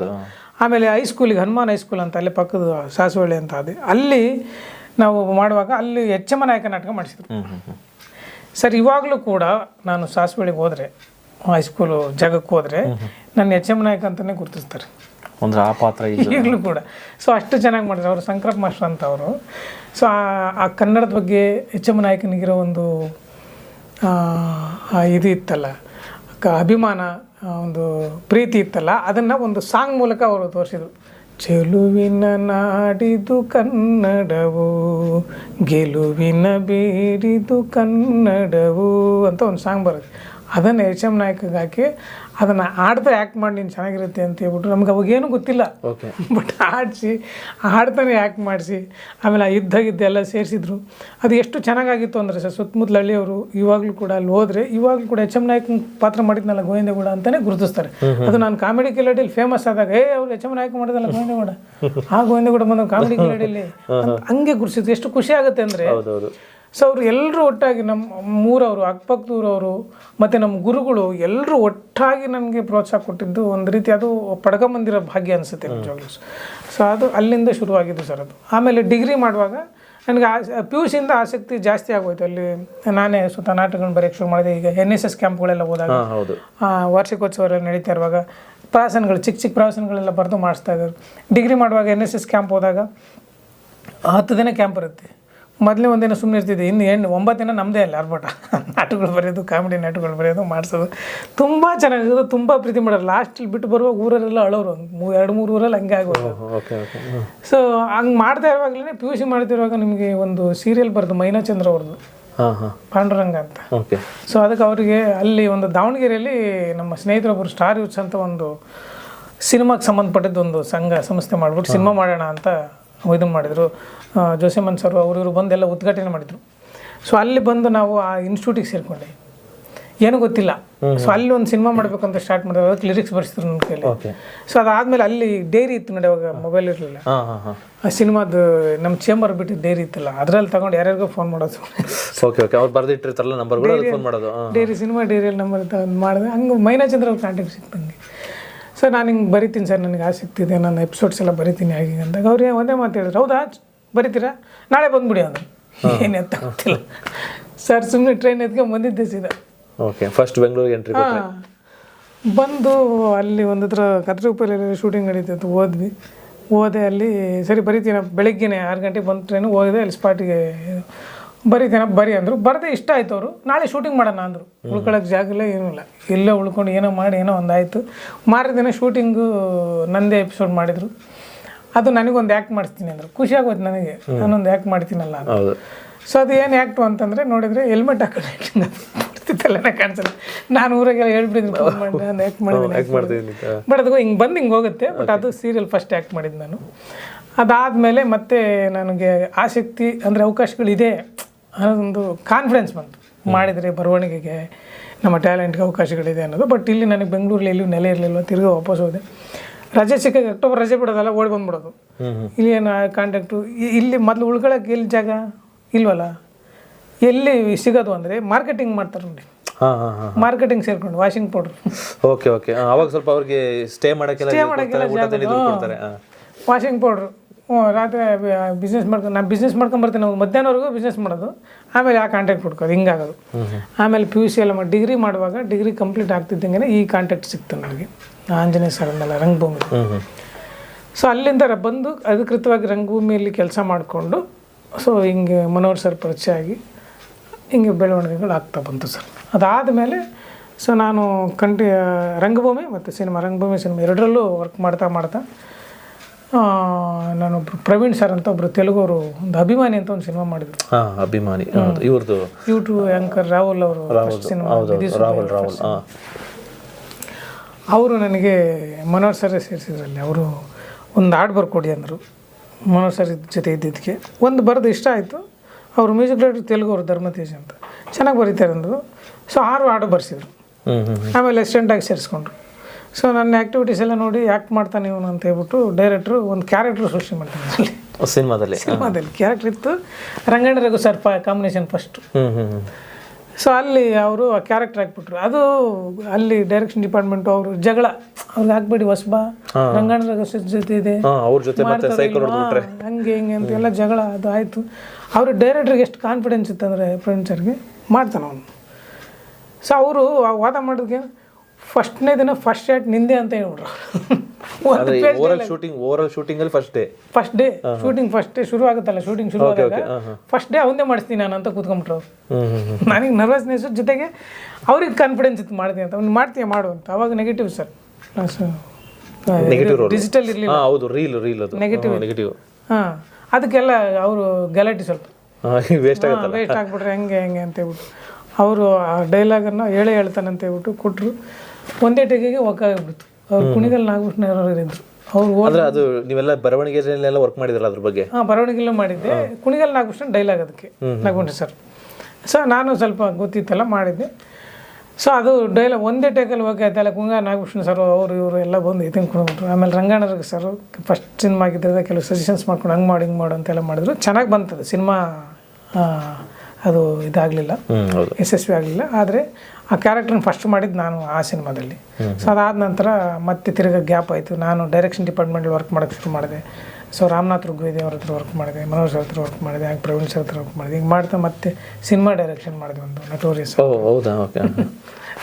ಆಮೇಲೆ ಹೈಸ್ಕೂಲಿಗೆ ಹನುಮಾನ್ ಹೈಸ್ಕೂಲ್ ಅಂತ ಅಲ್ಲಿ ಪಕ್ಕದ ಸಾಸುವಳ್ಳಿ ಅಂತ ಅದೇ. ಅಲ್ಲಿ ನಾವು ಮಾಡುವಾಗ ಅಲ್ಲಿ ಎಚ್ ಎಂ ನಾಯಕ ನಾಟಕ ಮಾಡಿಸಿದ್ರು. ಸರ್ ಇವಾಗಲೂ ಕೂಡ ನಾನು ಸಾಸುವಳ್ಳಿಗೆ ಹೋದರೆ ಹೈಸ್ಕೂಲು ಜಾಗಕ್ಕೆ ಹೋದರೆ ನನ್ನ ಎಚ್ ಎಂ ನಾಯಕ ಅಂತಲೇ ಗುರುತಿಸ್ತಾರೆ. ಒಂದು ಆ ಪಾತ್ರ ಈಗ ಈಗಲೂ ಕೂಡ. ಸೊ ಅಷ್ಟು ಚೆನ್ನಾಗಿ ಮಾಡಿದ್ರು. ಅವರು ಸಂಕ್ರಪ್ ಮಾಸ್ಟರ್ ಅಂತ ಅವರು. ಸೊ ಆ ಕನ್ನಡದ ಬಗ್ಗೆ ಎಚ್ ಎಂ ನಾಯಕನಿಗಿರೋ ಒಂದು ಇದು ಇತ್ತಲ್ಲ ಕ- ಅಭಿಮಾನ ಒಂದು ಪ್ರೀತಿ ಇತ್ತಲ್ಲ, ಅದನ್ನು ಒಂದು ಸಾಂಗ್ ಮೂಲಕ ಅವರು ತೋರಿಸಿದ್ರು. ಚೆಲುವಿನ ನಾಡಿದು ಕನ್ನಡವು, ಗೆಲುವಿನ ಬೇರಿದು ಕನ್ನಡವು ಅಂತ ಒಂದು ಸಾಂಗ್ ಬರುತ್ತೆ. ಅದನ್ನು ಎಚ್ ಎಂ ನಾಯಕಗೆ ಹಾಕಿ ಅದನ್ನು ಆಡ್ತಾ ಆ್ಯಕ್ಟ್ ಮಾಡಿ ನೀನು ಚೆನ್ನಾಗಿರುತ್ತೆ ಅಂತ ಹೇಳ್ಬಿಟ್ಟು ನಮ್ಗೆ ಅವಾಗೇನು ಗೊತ್ತಿಲ್ಲ. ಬಟ್ ಆಡಿಸಿ ಹಾಡ್ತಾನೆ ಆ್ಯಕ್ಟ್ ಮಾಡಿಸಿ ಆಮೇಲೆ ಆ ಯುದ್ಧ ಗಿದ್ದ ಎಲ್ಲ ಸೇರಿಸಿದ್ರು. ಅದು ಎಷ್ಟು ಚೆನ್ನಾಗಾಗಿತ್ತು ಅಂದರೆ ಸರ್ ಸುತ್ತಮುತ್ತಲ ಹಳ್ಳಿಯವರು ಇವಾಗಲೂ ಕೂಡ ಅಲ್ಲಿ ಹೋದರೆ ಇವಾಗಲೂ ಕೂಡ ಎಚ್ ಎಂ ನಾಯಕ್ ಪಾತ್ರ ಮಾಡಿದ್ನಲ್ಲ ಗೋವಿಂದಗೌಡ ಅಂತಲೇ ಗುರುತಿಸ್ತಾರೆ. ಅದು ನಾನು ಕಾಮಿಡಿ ಕಿಲಾಡಿಯಲ್ಲಿ ಫೇಮಸ್ ಆದಾಗ ಏ ಅವ್ರು ಎಚ್ ಎಂ ನಾಯ್ಕ ಮಾಡಿದಲ್ಲ ಗೋವಿಂದಗೌಡ ಆ ಗೋವಿಂದಗೌಡ ಬಂದ ಕಾಮಿಡಿ ಕಿಲಾಡಿಯಲ್ಲಿ ಅಂತ ಹಂಗೆ ಗುರುಸಿದ್ರು ಎಷ್ಟು ಖುಷಿ ಆಗುತ್ತೆ ಅಂದರೆ ಸೊ ಅವರು ಎಲ್ಲರೂ ಒಟ್ಟಾಗಿ ನಮ್ಮ ಮೂರವರು ಅಕ್ಕಪಕ್ಕದೂರವರು ಮತ್ತು ನಮ್ಮ ಗುರುಗಳು ಎಲ್ಲರೂ ಒಟ್ಟಾಗಿ ನನಗೆ ಪ್ರೋತ್ಸಾಹ ಕೊಟ್ಟಿದ್ದು ಒಂದು ರೀತಿ ಅದು ಪಡ್ಕೊಂಬಂದಿರೋ ಭಾಗ್ಯ ಅನಿಸುತ್ತೆ ನಿಜವಾಗ್ಲೂ. ಸೊ ಅದು ಅಲ್ಲಿಂದ ಶುರುವಾಗಿದ್ದು ಸರ್ ಅದು. ಆಮೇಲೆ ಡಿಗ್ರಿ ಮಾಡುವಾಗ ನನಗೆ ಪಿ ಯು ಸಿಯಿಂದ ಆಸಕ್ತಿ ಜಾಸ್ತಿ ಆಗೋಯ್ತು. ಅಲ್ಲಿ ನಾನೇ ಸುತ್ತ ನಾಟಕಗಳನ್ನ ಬರೆಯೋಕ್ಕೆ ಶುರು ಮಾಡಿದೆ. ಈಗ ಎನ್ ಎಸ್ ಎಸ್ ಕ್ಯಾಂಪ್ಗಳೆಲ್ಲ ಹೋದಾಗ ಆ, ವಾರ್ಷಿಕೋತ್ಸವ ನಡೀತಾ ಇರುವಾಗ ಪ್ರವಾಸನಗಳು ಚಿಕ್ಕ ಚಿಕ್ಕ ಪ್ರವಾಸನಗಳೆಲ್ಲ ಬರೆದು ಮಾಡಿಸ್ತಾ ಇದ್ದಾರೆ ಡಿಗ್ರಿ ಮಾಡುವಾಗ ಎನ್ ಎಸ್ ಎಸ್ ಕ್ಯಾಂಪ್ ಹೋದಾಗ ಹತ್ತು ದಿನ ಕ್ಯಾಂಪ್ ಇರುತ್ತೆ. ಮೊದಲೇ ಒಂದಿನ ಸುಮ್ಮನೆ ಇರ್ತಿದ್ದೆ. ಇನ್ನು ಎಂಟು ಒಂಬತ್ತು ದಿನ ನಮ್ಮದೇ ಅಲ್ಲ ಅರ್ಬಟ ನಾಟಕಗಳು ಬರೆಯೋದು ಕಾಮಿಡಿ ನಾಟಕಗಳು ಬರೆಯೋದು ಮಾಡಿಸೋದು. ತುಂಬ ಚೆನ್ನಾಗಿರೋದು ತುಂಬ ಪ್ರೀತಿ ಮಾಡೋರು. ಲಾಸ್ಟಲ್ಲಿ ಬಿಟ್ಟು ಬರುವಾಗ ಊರಲ್ಲೆಲ್ಲ ಅಳೋರು. ಮೂ ಎರಡು ಮೂರು ಊರಲ್ಲಿ ಹಂಗೆ ಆಗೋದು. ಸೊ ಹಂಗೆ ಮಾಡ್ತಾ ಇರುವಾಗಲೇ ಪಿ ಯು ಸಿ ಮಾಡ್ತಿರುವಾಗ ನಿಮಗೆ ಒಂದು ಸೀರಿಯಲ್ ಬರೋದು ಮೈನಾ ಚಂದ್ರ ಅವ್ರದ್ದು ಪಾಂಡುರಂಗ ಅಂತ. ಸೊ ಅದಕ್ಕೆ ಅವರಿಗೆ ಅಲ್ಲಿ ಒಂದು ದಾವಣಗೆರೆಯಲ್ಲಿ ನಮ್ಮ ಸ್ನೇಹಿತರೊಬ್ಬರು ಸ್ಟಾರ್ ಯೂತ್ಸ್ ಅಂತ ಒಂದು ಸಿನಿಮಾಗೆ ಸಂಬಂಧಪಟ್ಟಿದ್ದು ಒಂದು ಸಂಘ ಸಂಸ್ಥೆ ಮಾಡಿಬಿಟ್ಟು ಸಿನಿಮಾ ಮಾಡೋಣ ಅಂತ ಇದು ಮಾಡಿದರು. ಜೋಸೆಮನ್ ಸರ್ ಅವರು ಇವರು ಬಂದು ಎಲ್ಲ ಉದ್ಘಾಟನೆ ಮಾಡಿದರು. ಸೊ ಅಲ್ಲಿ ಬಂದು ನಾವು ಆ ಇನ್ಸ್ಟಿಟ್ಯೂಟಿಗೆ ಸೇರಿಕೊಂಡೆ. ಏನೂ ಗೊತ್ತಿಲ್ಲ. ಸೊ ಅಲ್ಲಿ ಒಂದು ಸಿನಿಮಾ ಅಂತ ಸ್ಟಾರ್ಟ್ ಮಾಡಿದ್ರು. ಅದಕ್ಕೆ ಲಿರಿಕ್ಸ್ ಬರ್ಸಿದ್ರು ನನ್ನ ಕೈಲಿ ಸೊ ಅದಾದ್ಮೇಲೆ ಅಲ್ಲಿ ಡೈರಿ ಇತ್ತು ನೋಡಿ ಅವಾಗ ಮೊಬೈಲ್ ಇರಲಿಲ್ಲ. ಆ ಸಿನಿಮಾದ ನಮ್ಮ ಚೇಂಬರ್ ಬಿಟ್ಟು ಡೈರಿ ಇತ್ತಲ್ಲ ಅದ್ರಲ್ಲಿ ತಗೊಂಡು ಯಾರ್ಯಾರಿಗೂ ಫೋನ್ ಮಾಡೋದು. ಓಕೆ ಓಕೆ ಅವ್ರು ಬರೆದಿಟ್ಟಿರ್ತಾರಲ್ಲ ನಂಬರ್ಗಳು ಫೋನ್ ಮಾಡೋದು. ಡೈರಿ ಸಿನಿಮಾ ಡೈರಿಯಲ್ಲಿ ನಂಬರ್ ತಗೊಂಡು ಮಾಡಿದೆ. ಹಂಗೆ ಮೈನಾಚಂದ್ರ ಅವ್ರ ಕಾಂಟ್ಯಾಕ್ಟ್ ಸಿಕ್ತಂಗೆ ಸರ್ ನಾನು ಹಿಂಗೆ ಬರಿತೀನಿ ಸರ್ ನನಗೆ ಆಸಕ್ತಿ ಇದೆ ನನ್ನ ಎಪಿಸೋಡ್ಸ್ ಎಲ್ಲ ಬರಿತೀನಿ ಹಾಗೆ ಅಂತ ಅಂದಾಗ ಅವ್ರು ಒಂದೇ ಮಾತು ಹೇಳಿದ್ರು ಹೌದಾ ಬರಿತೀರಾ? ನಾಳೆ ಬಂದ್ಬಿಡಿ ಅಂದರು ಏನು ಅಂತ ಗೊತ್ತಿಲ್ಲ. ಸರ್ ಸುಮ್ಮನೆ ಟ್ರೈನ್ ಎತ್ಕೊಂಡು ಬಂದಿದ್ದೆ ಸೀದಾ. ಓಕೆ ಫಸ್ಟ್ ಬೆಂಗಳೂರಿಗೆ ಎಂಟ್ರಿ ಹಾಂ ಬಂದು ಅಲ್ಲಿ ಒಂದು ಹತ್ರ ಕತ್ರಿಪಲ್ಲಿ ಶೂಟಿಂಗ್ ನಡೀತಿತ್ತು ಹೋದ್ವಿ. ಹೋದೆ ಅಲ್ಲಿ ಸರಿ ಬರಿತೀನ ಬೆಳಗ್ಗೆನೆ ಆರು ಗಂಟೆಗೆ ಬಂದು ಟ್ರೈನು ಹೋಗಿದೆ ಅಲ್ಲಿ ಸ್ಪಾಟಿಗೆ ಬರಿತೀನ ಬರಿ ಅಂದರು. ಬರದೆ ಇಷ್ಟ ಆಯ್ತು ಅವರು ನಾಳೆ ಶೂಟಿಂಗ್ ಮಾಡೋಣ ಅಂದರು. ಉಳ್ಕೊಳ್ಳೋಕೆ ಜಾಗ ಇಲ್ಲ ಏನೂ ಇಲ್ಲ. ಇಲ್ಲೇ ಉಳ್ಕೊಂಡು ಏನೋ ಮಾಡಿ ಏನೋ ಒಂದು ಆಯಿತು ಮಾರನೇ ದಿನ ಶೂಟಿಂಗು ನಂದೇ ಎಪಿಸೋಡ್ ಮಾಡಿದರು. ಅದು ನನಗೊಂದು ಆ್ಯಕ್ಟ್ ಮಾಡಿಸ್ತೀನಿ ಅಂದರು. ಖುಷಿ ಆಗೋಯ್ತು ನನಗೆ. ನಾನೊಂದು ಆ್ಯಕ್ಟ್ ಮಾಡ್ತೀನಲ್ಲ ಸೊ ಅದು ಏನು ಆ್ಯಕ್ಟು ಅಂತಂದರೆ ನೋಡಿದರೆ ಹೆಲ್ಮೆಟ್ ಹಾಕೊಂಡು ಆ್ಯಕ್ಟಿಂಗ್ ಬರ್ತಿತ್ತಲ್ಲ ಕಾಣಿಸಲ್ಲ. ನಾನು ಊರಾಗೆಲ್ಲ ಹೇಳ್ಬಿಟ್ಟಿದ್ದೀನಿ ನಾನು ಆ್ಯಕ್ಟ್ ಮಾಡಿದ್ದೀನಿ. ಬಟ್ ಅದು ಹಿಂಗೆ ಬಂದು ಹಿಂಗೆ ಹೋಗುತ್ತೆ. ಬಟ್ ಅದು ಸೀರಿಯಲ್ ಫಸ್ಟ್ ಆ್ಯಕ್ಟ್ ಮಾಡಿದ್ದು ನಾನು. ಅದಾದಮೇಲೆ ಮತ್ತೆ ನನಗೆ ಆಸಕ್ತಿ ಅಂದರೆ ಅವಕಾಶಗಳಿದೆ. ಅನ್ನೋದೊಂದು ಕಾನ್ಫಿಡೆನ್ಸ್ ಬಂತು. ಮಾಡಿದರೆ ಬರವಣಿಗೆಗೆ ನಮ್ಮ ಟ್ಯಾಲೆಂಟ್ಗೆ ಅವಕಾಶಗಳಿದೆ ಅನ್ನೋದು. ಬಟ್ ಇಲ್ಲಿ ನನಗೆ ಬೆಂಗಳೂರಲ್ಲಿ ಎಲ್ಲೂ ನೆಲೆ ಇರಲಿಲ್ಲ ತಿರ್ಗಿ ವಾಪಸ್ ಹೋದೆ. ರಜೆ ಸಿಕ್ಕಾಗ ಅಕ್ಟೋಬರ್ ರಜೆ ಬಿಡೋದಲ್ಲ ಓಡಿ ಬಂದ್ಬಿಡೋದು. ಇಲ್ಲಿ ಏನು ಕಾಂಟ್ಯಾಕ್ಟು ಇಲ್ಲಿ ಮೊದಲು ಉಳ್ಕೊಳ್ಳೋಕೆ ಎಲ್ಲಿ ಜಾಗ ಇಲ್ವಲ್ಲ? ಎಲ್ಲಿ ಸಿಗೋದು ಅಂದರೆ ಮಾರ್ಕೆಟಿಂಗ್ ಮಾಡ್ತಾರೆ ನೋಡಿ. ಮಾರ್ಕೆಟಿಂಗ್ ಸೇರ್ಕೊಂಡು ವಾಷಿಂಗ್ ಪೌಡರ್ ಓಕೆ ಓಕೆ ಅವಾಗ ಸ್ವಲ್ಪ ಅವ್ರಿಗೆ ಸ್ಟೇ ಮಾಡೋಕ್ಕೆ ಸ್ಟೇ ಮಾಡೋಕ್ಕೆಲ್ಲ ವಾಷಿಂಗ್ ಪೌಡ್ರು ಹ್ಞೂ ರಾತ್ರಿ ಬಿಸ್ನೆಸ್ ಮಾಡ್ಕೊಂಡು ನಾನು ಬಿಸ್ನೆಸ್ ಮಾಡ್ಕೊಂಬರ್ತೀನಿ ನಾವು ಮಧ್ಯಾಹ್ನವರೆಗೂ ಬಿಸ್ನೆಸ್ ಮಾಡೋದು. ಆಮೇಲೆ ಆ ಕಾಂಟ್ಯಾಕ್ಟ್ ಹುಡ್ಕೋದು ಹಿಂಗಾಗೋದು. ಆಮೇಲೆ ಪಿ ಯು ಸಿ ಎಲ್ಲ ಮಾಡಿ ಡಿಗ್ರಿ ಮಾಡುವಾಗ ಡಿಗ್ರಿ ಕಂಪ್ಲೀಟ್ ಆಗ್ತಿದ್ದಂಗೆ ಈ ಕಾಂಟ್ಯಾಕ್ಟ್ ಸಿಕ್ತು ನನಗೆ. ಆಂಜನೇಯ ಸರ್ ಅಂದಲ್ಲ ರಂಗಭೂಮಿ. ಸೊ ಅಲ್ಲಿಂದ ಬಂದು ಅಧಿಕೃತವಾಗಿ ರಂಗಭೂಮಿಯಲ್ಲಿ ಕೆಲಸ ಮಾಡಿಕೊಂಡು ಸೊ ಹಿಂಗೆ ಮನೋಹರ್ ಸರ್ ಪರಿಚಯ ಆಗಿ ಹಿಂಗೆ ಬೆಳವಣಿಗೆಗಳು ಆಗ್ತಾ ಬಂತು ಸರ್ ಅದಾದ ಮೇಲೆ ಸೊ ನಾನು ಕಂಟಿ ರಂಗಭೂಮಿ ಮತ್ತು ಸಿನಿಮಾ ರಂಗಭೂಮಿ ಸಿನಿಮಾ ಎರಡರಲ್ಲೂ ವರ್ಕ್ ಮಾಡ್ತಾ ಮಾಡ್ತಾ ನಾನೊಬ್ರು ಪ್ರವೀಣ್ ಸರ್ ಅಂತ ಒಬ್ರು ತೆಲುಗು ಅವರು ಒಂದು ಅಭಿಮಾನಿ ಅಂತ ಒಂದು ಸಿನಿಮಾ ಮಾಡಿದ್ರು. ಹಾಂ ಅಭಿಮಾನಿ. ಹೌದು ಇವ್ರದ್ದು ಯೂಟ್ಯೂಬ್ ಆ್ಯಂಕರ್ ರಾಹುಲ್ ಅವರು ಸಿನಿಮಾ ಹೌದು ರಾಹುಲ್ ರಾಹುಲ್ ಹಾಂ. ಅವರು ನನಗೆ ಮನೋಹರ್ ಸರ್ ಸೇರಿಸಿದ್ರಲ್ಲಿ. ಅವರು ಒಂದು ಹಾಡು ಬರ್ಕೊಡಿ ಅಂದರು. ಮನೋಹರ್ ಸರ್ ಜೊತೆ ಇದ್ದಿದ್ದಕ್ಕೆ. ಒಂದು ಬರೆದು ಇಷ್ಟ ಆಯಿತು. ಅವರು ಮ್ಯೂಸಿಕ್ ಡೈರೆಕ್ಟರ್ ತೆಲುಗು ಅವರು ಧರ್ಮತೇಜ್ ಅಂತ. ಚೆನ್ನಾಗಿ ಬರೀತಾರೆ ಅಂದರು. ಸೊ ಆರು ಹಾಡು ಬರ್ಸಿದ್ರು. ಹ್ಞೂ ಹ್ಞೂ ಆಮೇಲೆ ಅಸಿಸ್ಟೆಂಟಾಗಿ ಸೇರಿಸ್ಕೊಂಡ್ರು. ಸೊ ನನ್ನ ಆ್ಯಕ್ಟಿವಿಟೀಸ್ ಎಲ್ಲ ನೋಡಿ ಆ್ಯಕ್ಟ್ ಮಾಡ್ತಾನೆ ಇವನು ಅಂತ ಹೇಳ್ಬಿಟ್ಟು ಡೈರೆಕ್ಟ್ರು ಒಂದು ಕ್ಯಾರೆಕ್ಟ್ರ್ ಸೃಷ್ಟಿ ಮಾಡ್ತಾನೆ ಅಲ್ಲಿ. ಸಿನಿಮಾದಲ್ಲಿ? ಸಿನಿಮಾದಲ್ಲಿ ಕ್ಯಾರೆಕ್ಟರ್ ಇತ್ತು. Ranganna Raghu sir combination first so ಅಲ್ಲಿ ಅವರು ಆ ಕ್ಯಾರೆಕ್ಟರ್ ಹಾಕ್ಬಿಟ್ರು. ಅದು ಅಲ್ಲಿ ಡೈರೆಕ್ಷನ್ ಡಿಪಾರ್ಟ್ಮೆಂಟ್ ಅವರು ಜಗಳ. ಅವ್ರಿಗೆ ಹಾಕ್ಬೇಡಿ ಹೊಸಬ ರಂಗಣ್ಣ ರಘು ಸರ್ ಜೊತೆ ಇದೆ. ಅವ್ರ? ಹಂಗೆ ಹಿಂಗೆ ಅಂತ ಎಲ್ಲ ಜಗಳ ಅದು ಆಯಿತು. ಅವರು ಡೈರೆಕ್ಟ್ರಿಗೆ ಎಷ್ಟು ಕಾನ್ಫಿಡೆನ್ಸ್ ಇತ್ತಂದ್ರೆ ಪ್ರೊಡ್ಯೂಸರ್ಗೆ ಮಾಡ್ತಾನೆ ಅವನು. ಸೊ ಅವರು ವಾದ ಮಾಡೋದಕ್ಕೆ ಫಸ್ಟ್ನೇ ದಿನ ಫಸ್ಟ್ ಶಾಟ್ ನಿಂದೆ ಅಂತ ಹೇಳ್ಬಿಟ್ರು. ಓವರಲ್ ಶೂಟಿಂಗ್ ಓವರಲ್ ಶೂಟಿಂಗ್ ಅಲ್ಲಿ first day first day shooting first day ಶುರು ಆಗುತ್ತಲ್ಲ ಶೂಟಿಂಗ್ ಶುರು ಆದಾಗ. ಫಸ್ಟ್ ಡೇ ಅವನ್ನೇ ಮಾಡಿಸ್ತೀನಿ ನಾನು ಅಂತ ಕೂತ್ಕೊಂಡ್ಬಿಟ್ರು ನನಗೆ ನರ್ವಸ್ನೆಸ್ ಜೊತೆಗೆ ಅವ್ರಿಗೆ ಕಾನ್ಫಿಡೆನ್ಸ್ ಇತ್ತು ಮಾಡ್ತೀನಿ ಅಂತ. ಅವ್ನು ಮಾಡ್ತೀಯ ಮಾಡು ಅಂತ. ಅವಾಗ ನೆಗೆಟಿವ್ ಸರ್ ನೆಗೆಟಿವ್ ಡಿಜಿಟಲ್ ಇರಲಿಲ್ಲ. ಹೌದು ರೀಲ್ ರೀಲ್ ಅದು. ನೆಗೆಟಿವ್ ನೆಗೆಟಿವ್ ಹಾಂ ಅದಕ್ಕೆಲ್ಲ ಅವರು ಗಲಾಟೆ ಸ್ವಲ್ಪ. ವೇಸ್ಟ್ ಆಗುತ್ತಲ್ಲ. ವೇಸ್ಟ್ ಆಗ್ಬಿಟ್ರೆ ಹೆಂಗೆ ಹೆಂಗೆ ಅಂತ ಹೇಳ್ಬಿಟ್ಟು ಅವರು ಆ ಡೈಲಾಗನ್ನು ಹೇಳೇ ಹೇಳ್ತಾನಂತ ಹೇಳ್ಬಿಟ್ಟು ಕೊಟ್ಟರು ಒಂದೇ ಟೆಗೆಗೆ ಒಕ್ಕಾಗ್ಬಿಡ್ತು ಅವ್ರು ಕುಣಿಗಲ್ ನಾಗಭೂಷಣ ಅವ್ರು ಅಂದ್ರೆ ಅದು ನೀವೆಲ್ಲ ಬರವಣಿಗೆಲ್ಲ ವರ್ಕ್ ಮಾಡಿದ್ರಲ್ಲ ಅದ್ರ ಬಗ್ಗೆ? ಹಾಂ ಬರವಣಿಗೆಲ್ಲ ಮಾಡಿದ್ದೆ. ಕುಣಿಗಲ್ ನಾಗಭೂಷಣ ಡೈಲಾಗ್ ಅದಕ್ಕೆ ನಾಗಭೂಷಣ ಸರ್. ಸೊ ನಾನು ಸ್ವಲ್ಪ ಗೊತ್ತಿತ್ತಲ್ಲ ಮಾಡಿದ್ದೆ. ಸೊ ಅದು ಡೈಲಾಗ್ ಒಂದೇ ಟೇಕಲ್ಲಿ ಹೋಗಿ ಆಯ್ತಲ್ಲ ಕುಂಗ ನಾಗಭೂಷಣ ಸರ್ ಅವರು ಇವರು ಎಲ್ಲ ಬಂದು ಇದನ್ನು ಕೊಡ್ಬಿಟ್ರು ಆಮೇಲೆ ರಂಗಣ್ಣರಿಗೆ ಸರ್ ಫಸ್ಟ್ ಸಿನಿಮಾ ಆಗಿದ್ದಾಗ ಕೆಲವು ಸಜೆಷನ್ಸ್ ಮಾಡ್ಕೊಂಡು ಹಂಗೆ ಮಾಡಿ ಹಿಂಗೆ ಮಾಡು ಅಂತೆಲ್ಲ ಮಾಡಿದ್ರು. ಚೆನ್ನಾಗಿ ಬಂತದು ಸಿನಿಮಾ ಅದು ಇದಾಗಲಿಲ್ಲ. ಯಶಸ್ವಿ ಆಗಲಿಲ್ಲ. ಆದರೆ ಆ ಕ್ಯಾರೆಕ್ಟರ್ನ ಫಸ್ಟ್ ಮಾಡಿದ್ದು ನಾನು ಆ ಸಿನಿಮಾದಲ್ಲಿ ಸೊ ಅದಾದ ನಂತರ ಮತ್ತೆ ತಿರ್ಗಾ ಗ್ಯಾಪ್ ಆಯಿತು. ನಾನು ಡೈರೆಕ್ಷನ್ ಡಿಪಾರ್ಟ್ಮೆಂಟಲ್ಲಿ ವರ್ಕ್ ಮಾಡೋಕ್ಕೆ ಶುರು ಮಾಡಿದೆ. ಸೊ ರಾಮನಾಥ್ ರುಗ್ವೇದಿ ಅವ್ರ ಹತ್ರ ವರ್ಕ್ ಮಾಡಿದೆ ಮನೋಜ್ ಸರ್ ಹತ್ರ ವರ್ಕ್ ಮಾಡಿದೆ ಹಾಗೆ ಪ್ರವೀಣ್ ಸರ್ ಹತ್ರ ವರ್ಕ್ ಮಾಡಿದೆ. ಹಿಂಗೆ ಮಾಡ್ತಾ ಮತ್ತೆ ಸಿನಿಮಾ ಡೈರೆಕ್ಷನ್ ಮಾಡಿದೆ ಒಂದು ನಟೋರಿಯಸ್ ಹೌದಾ? ಓಕೆ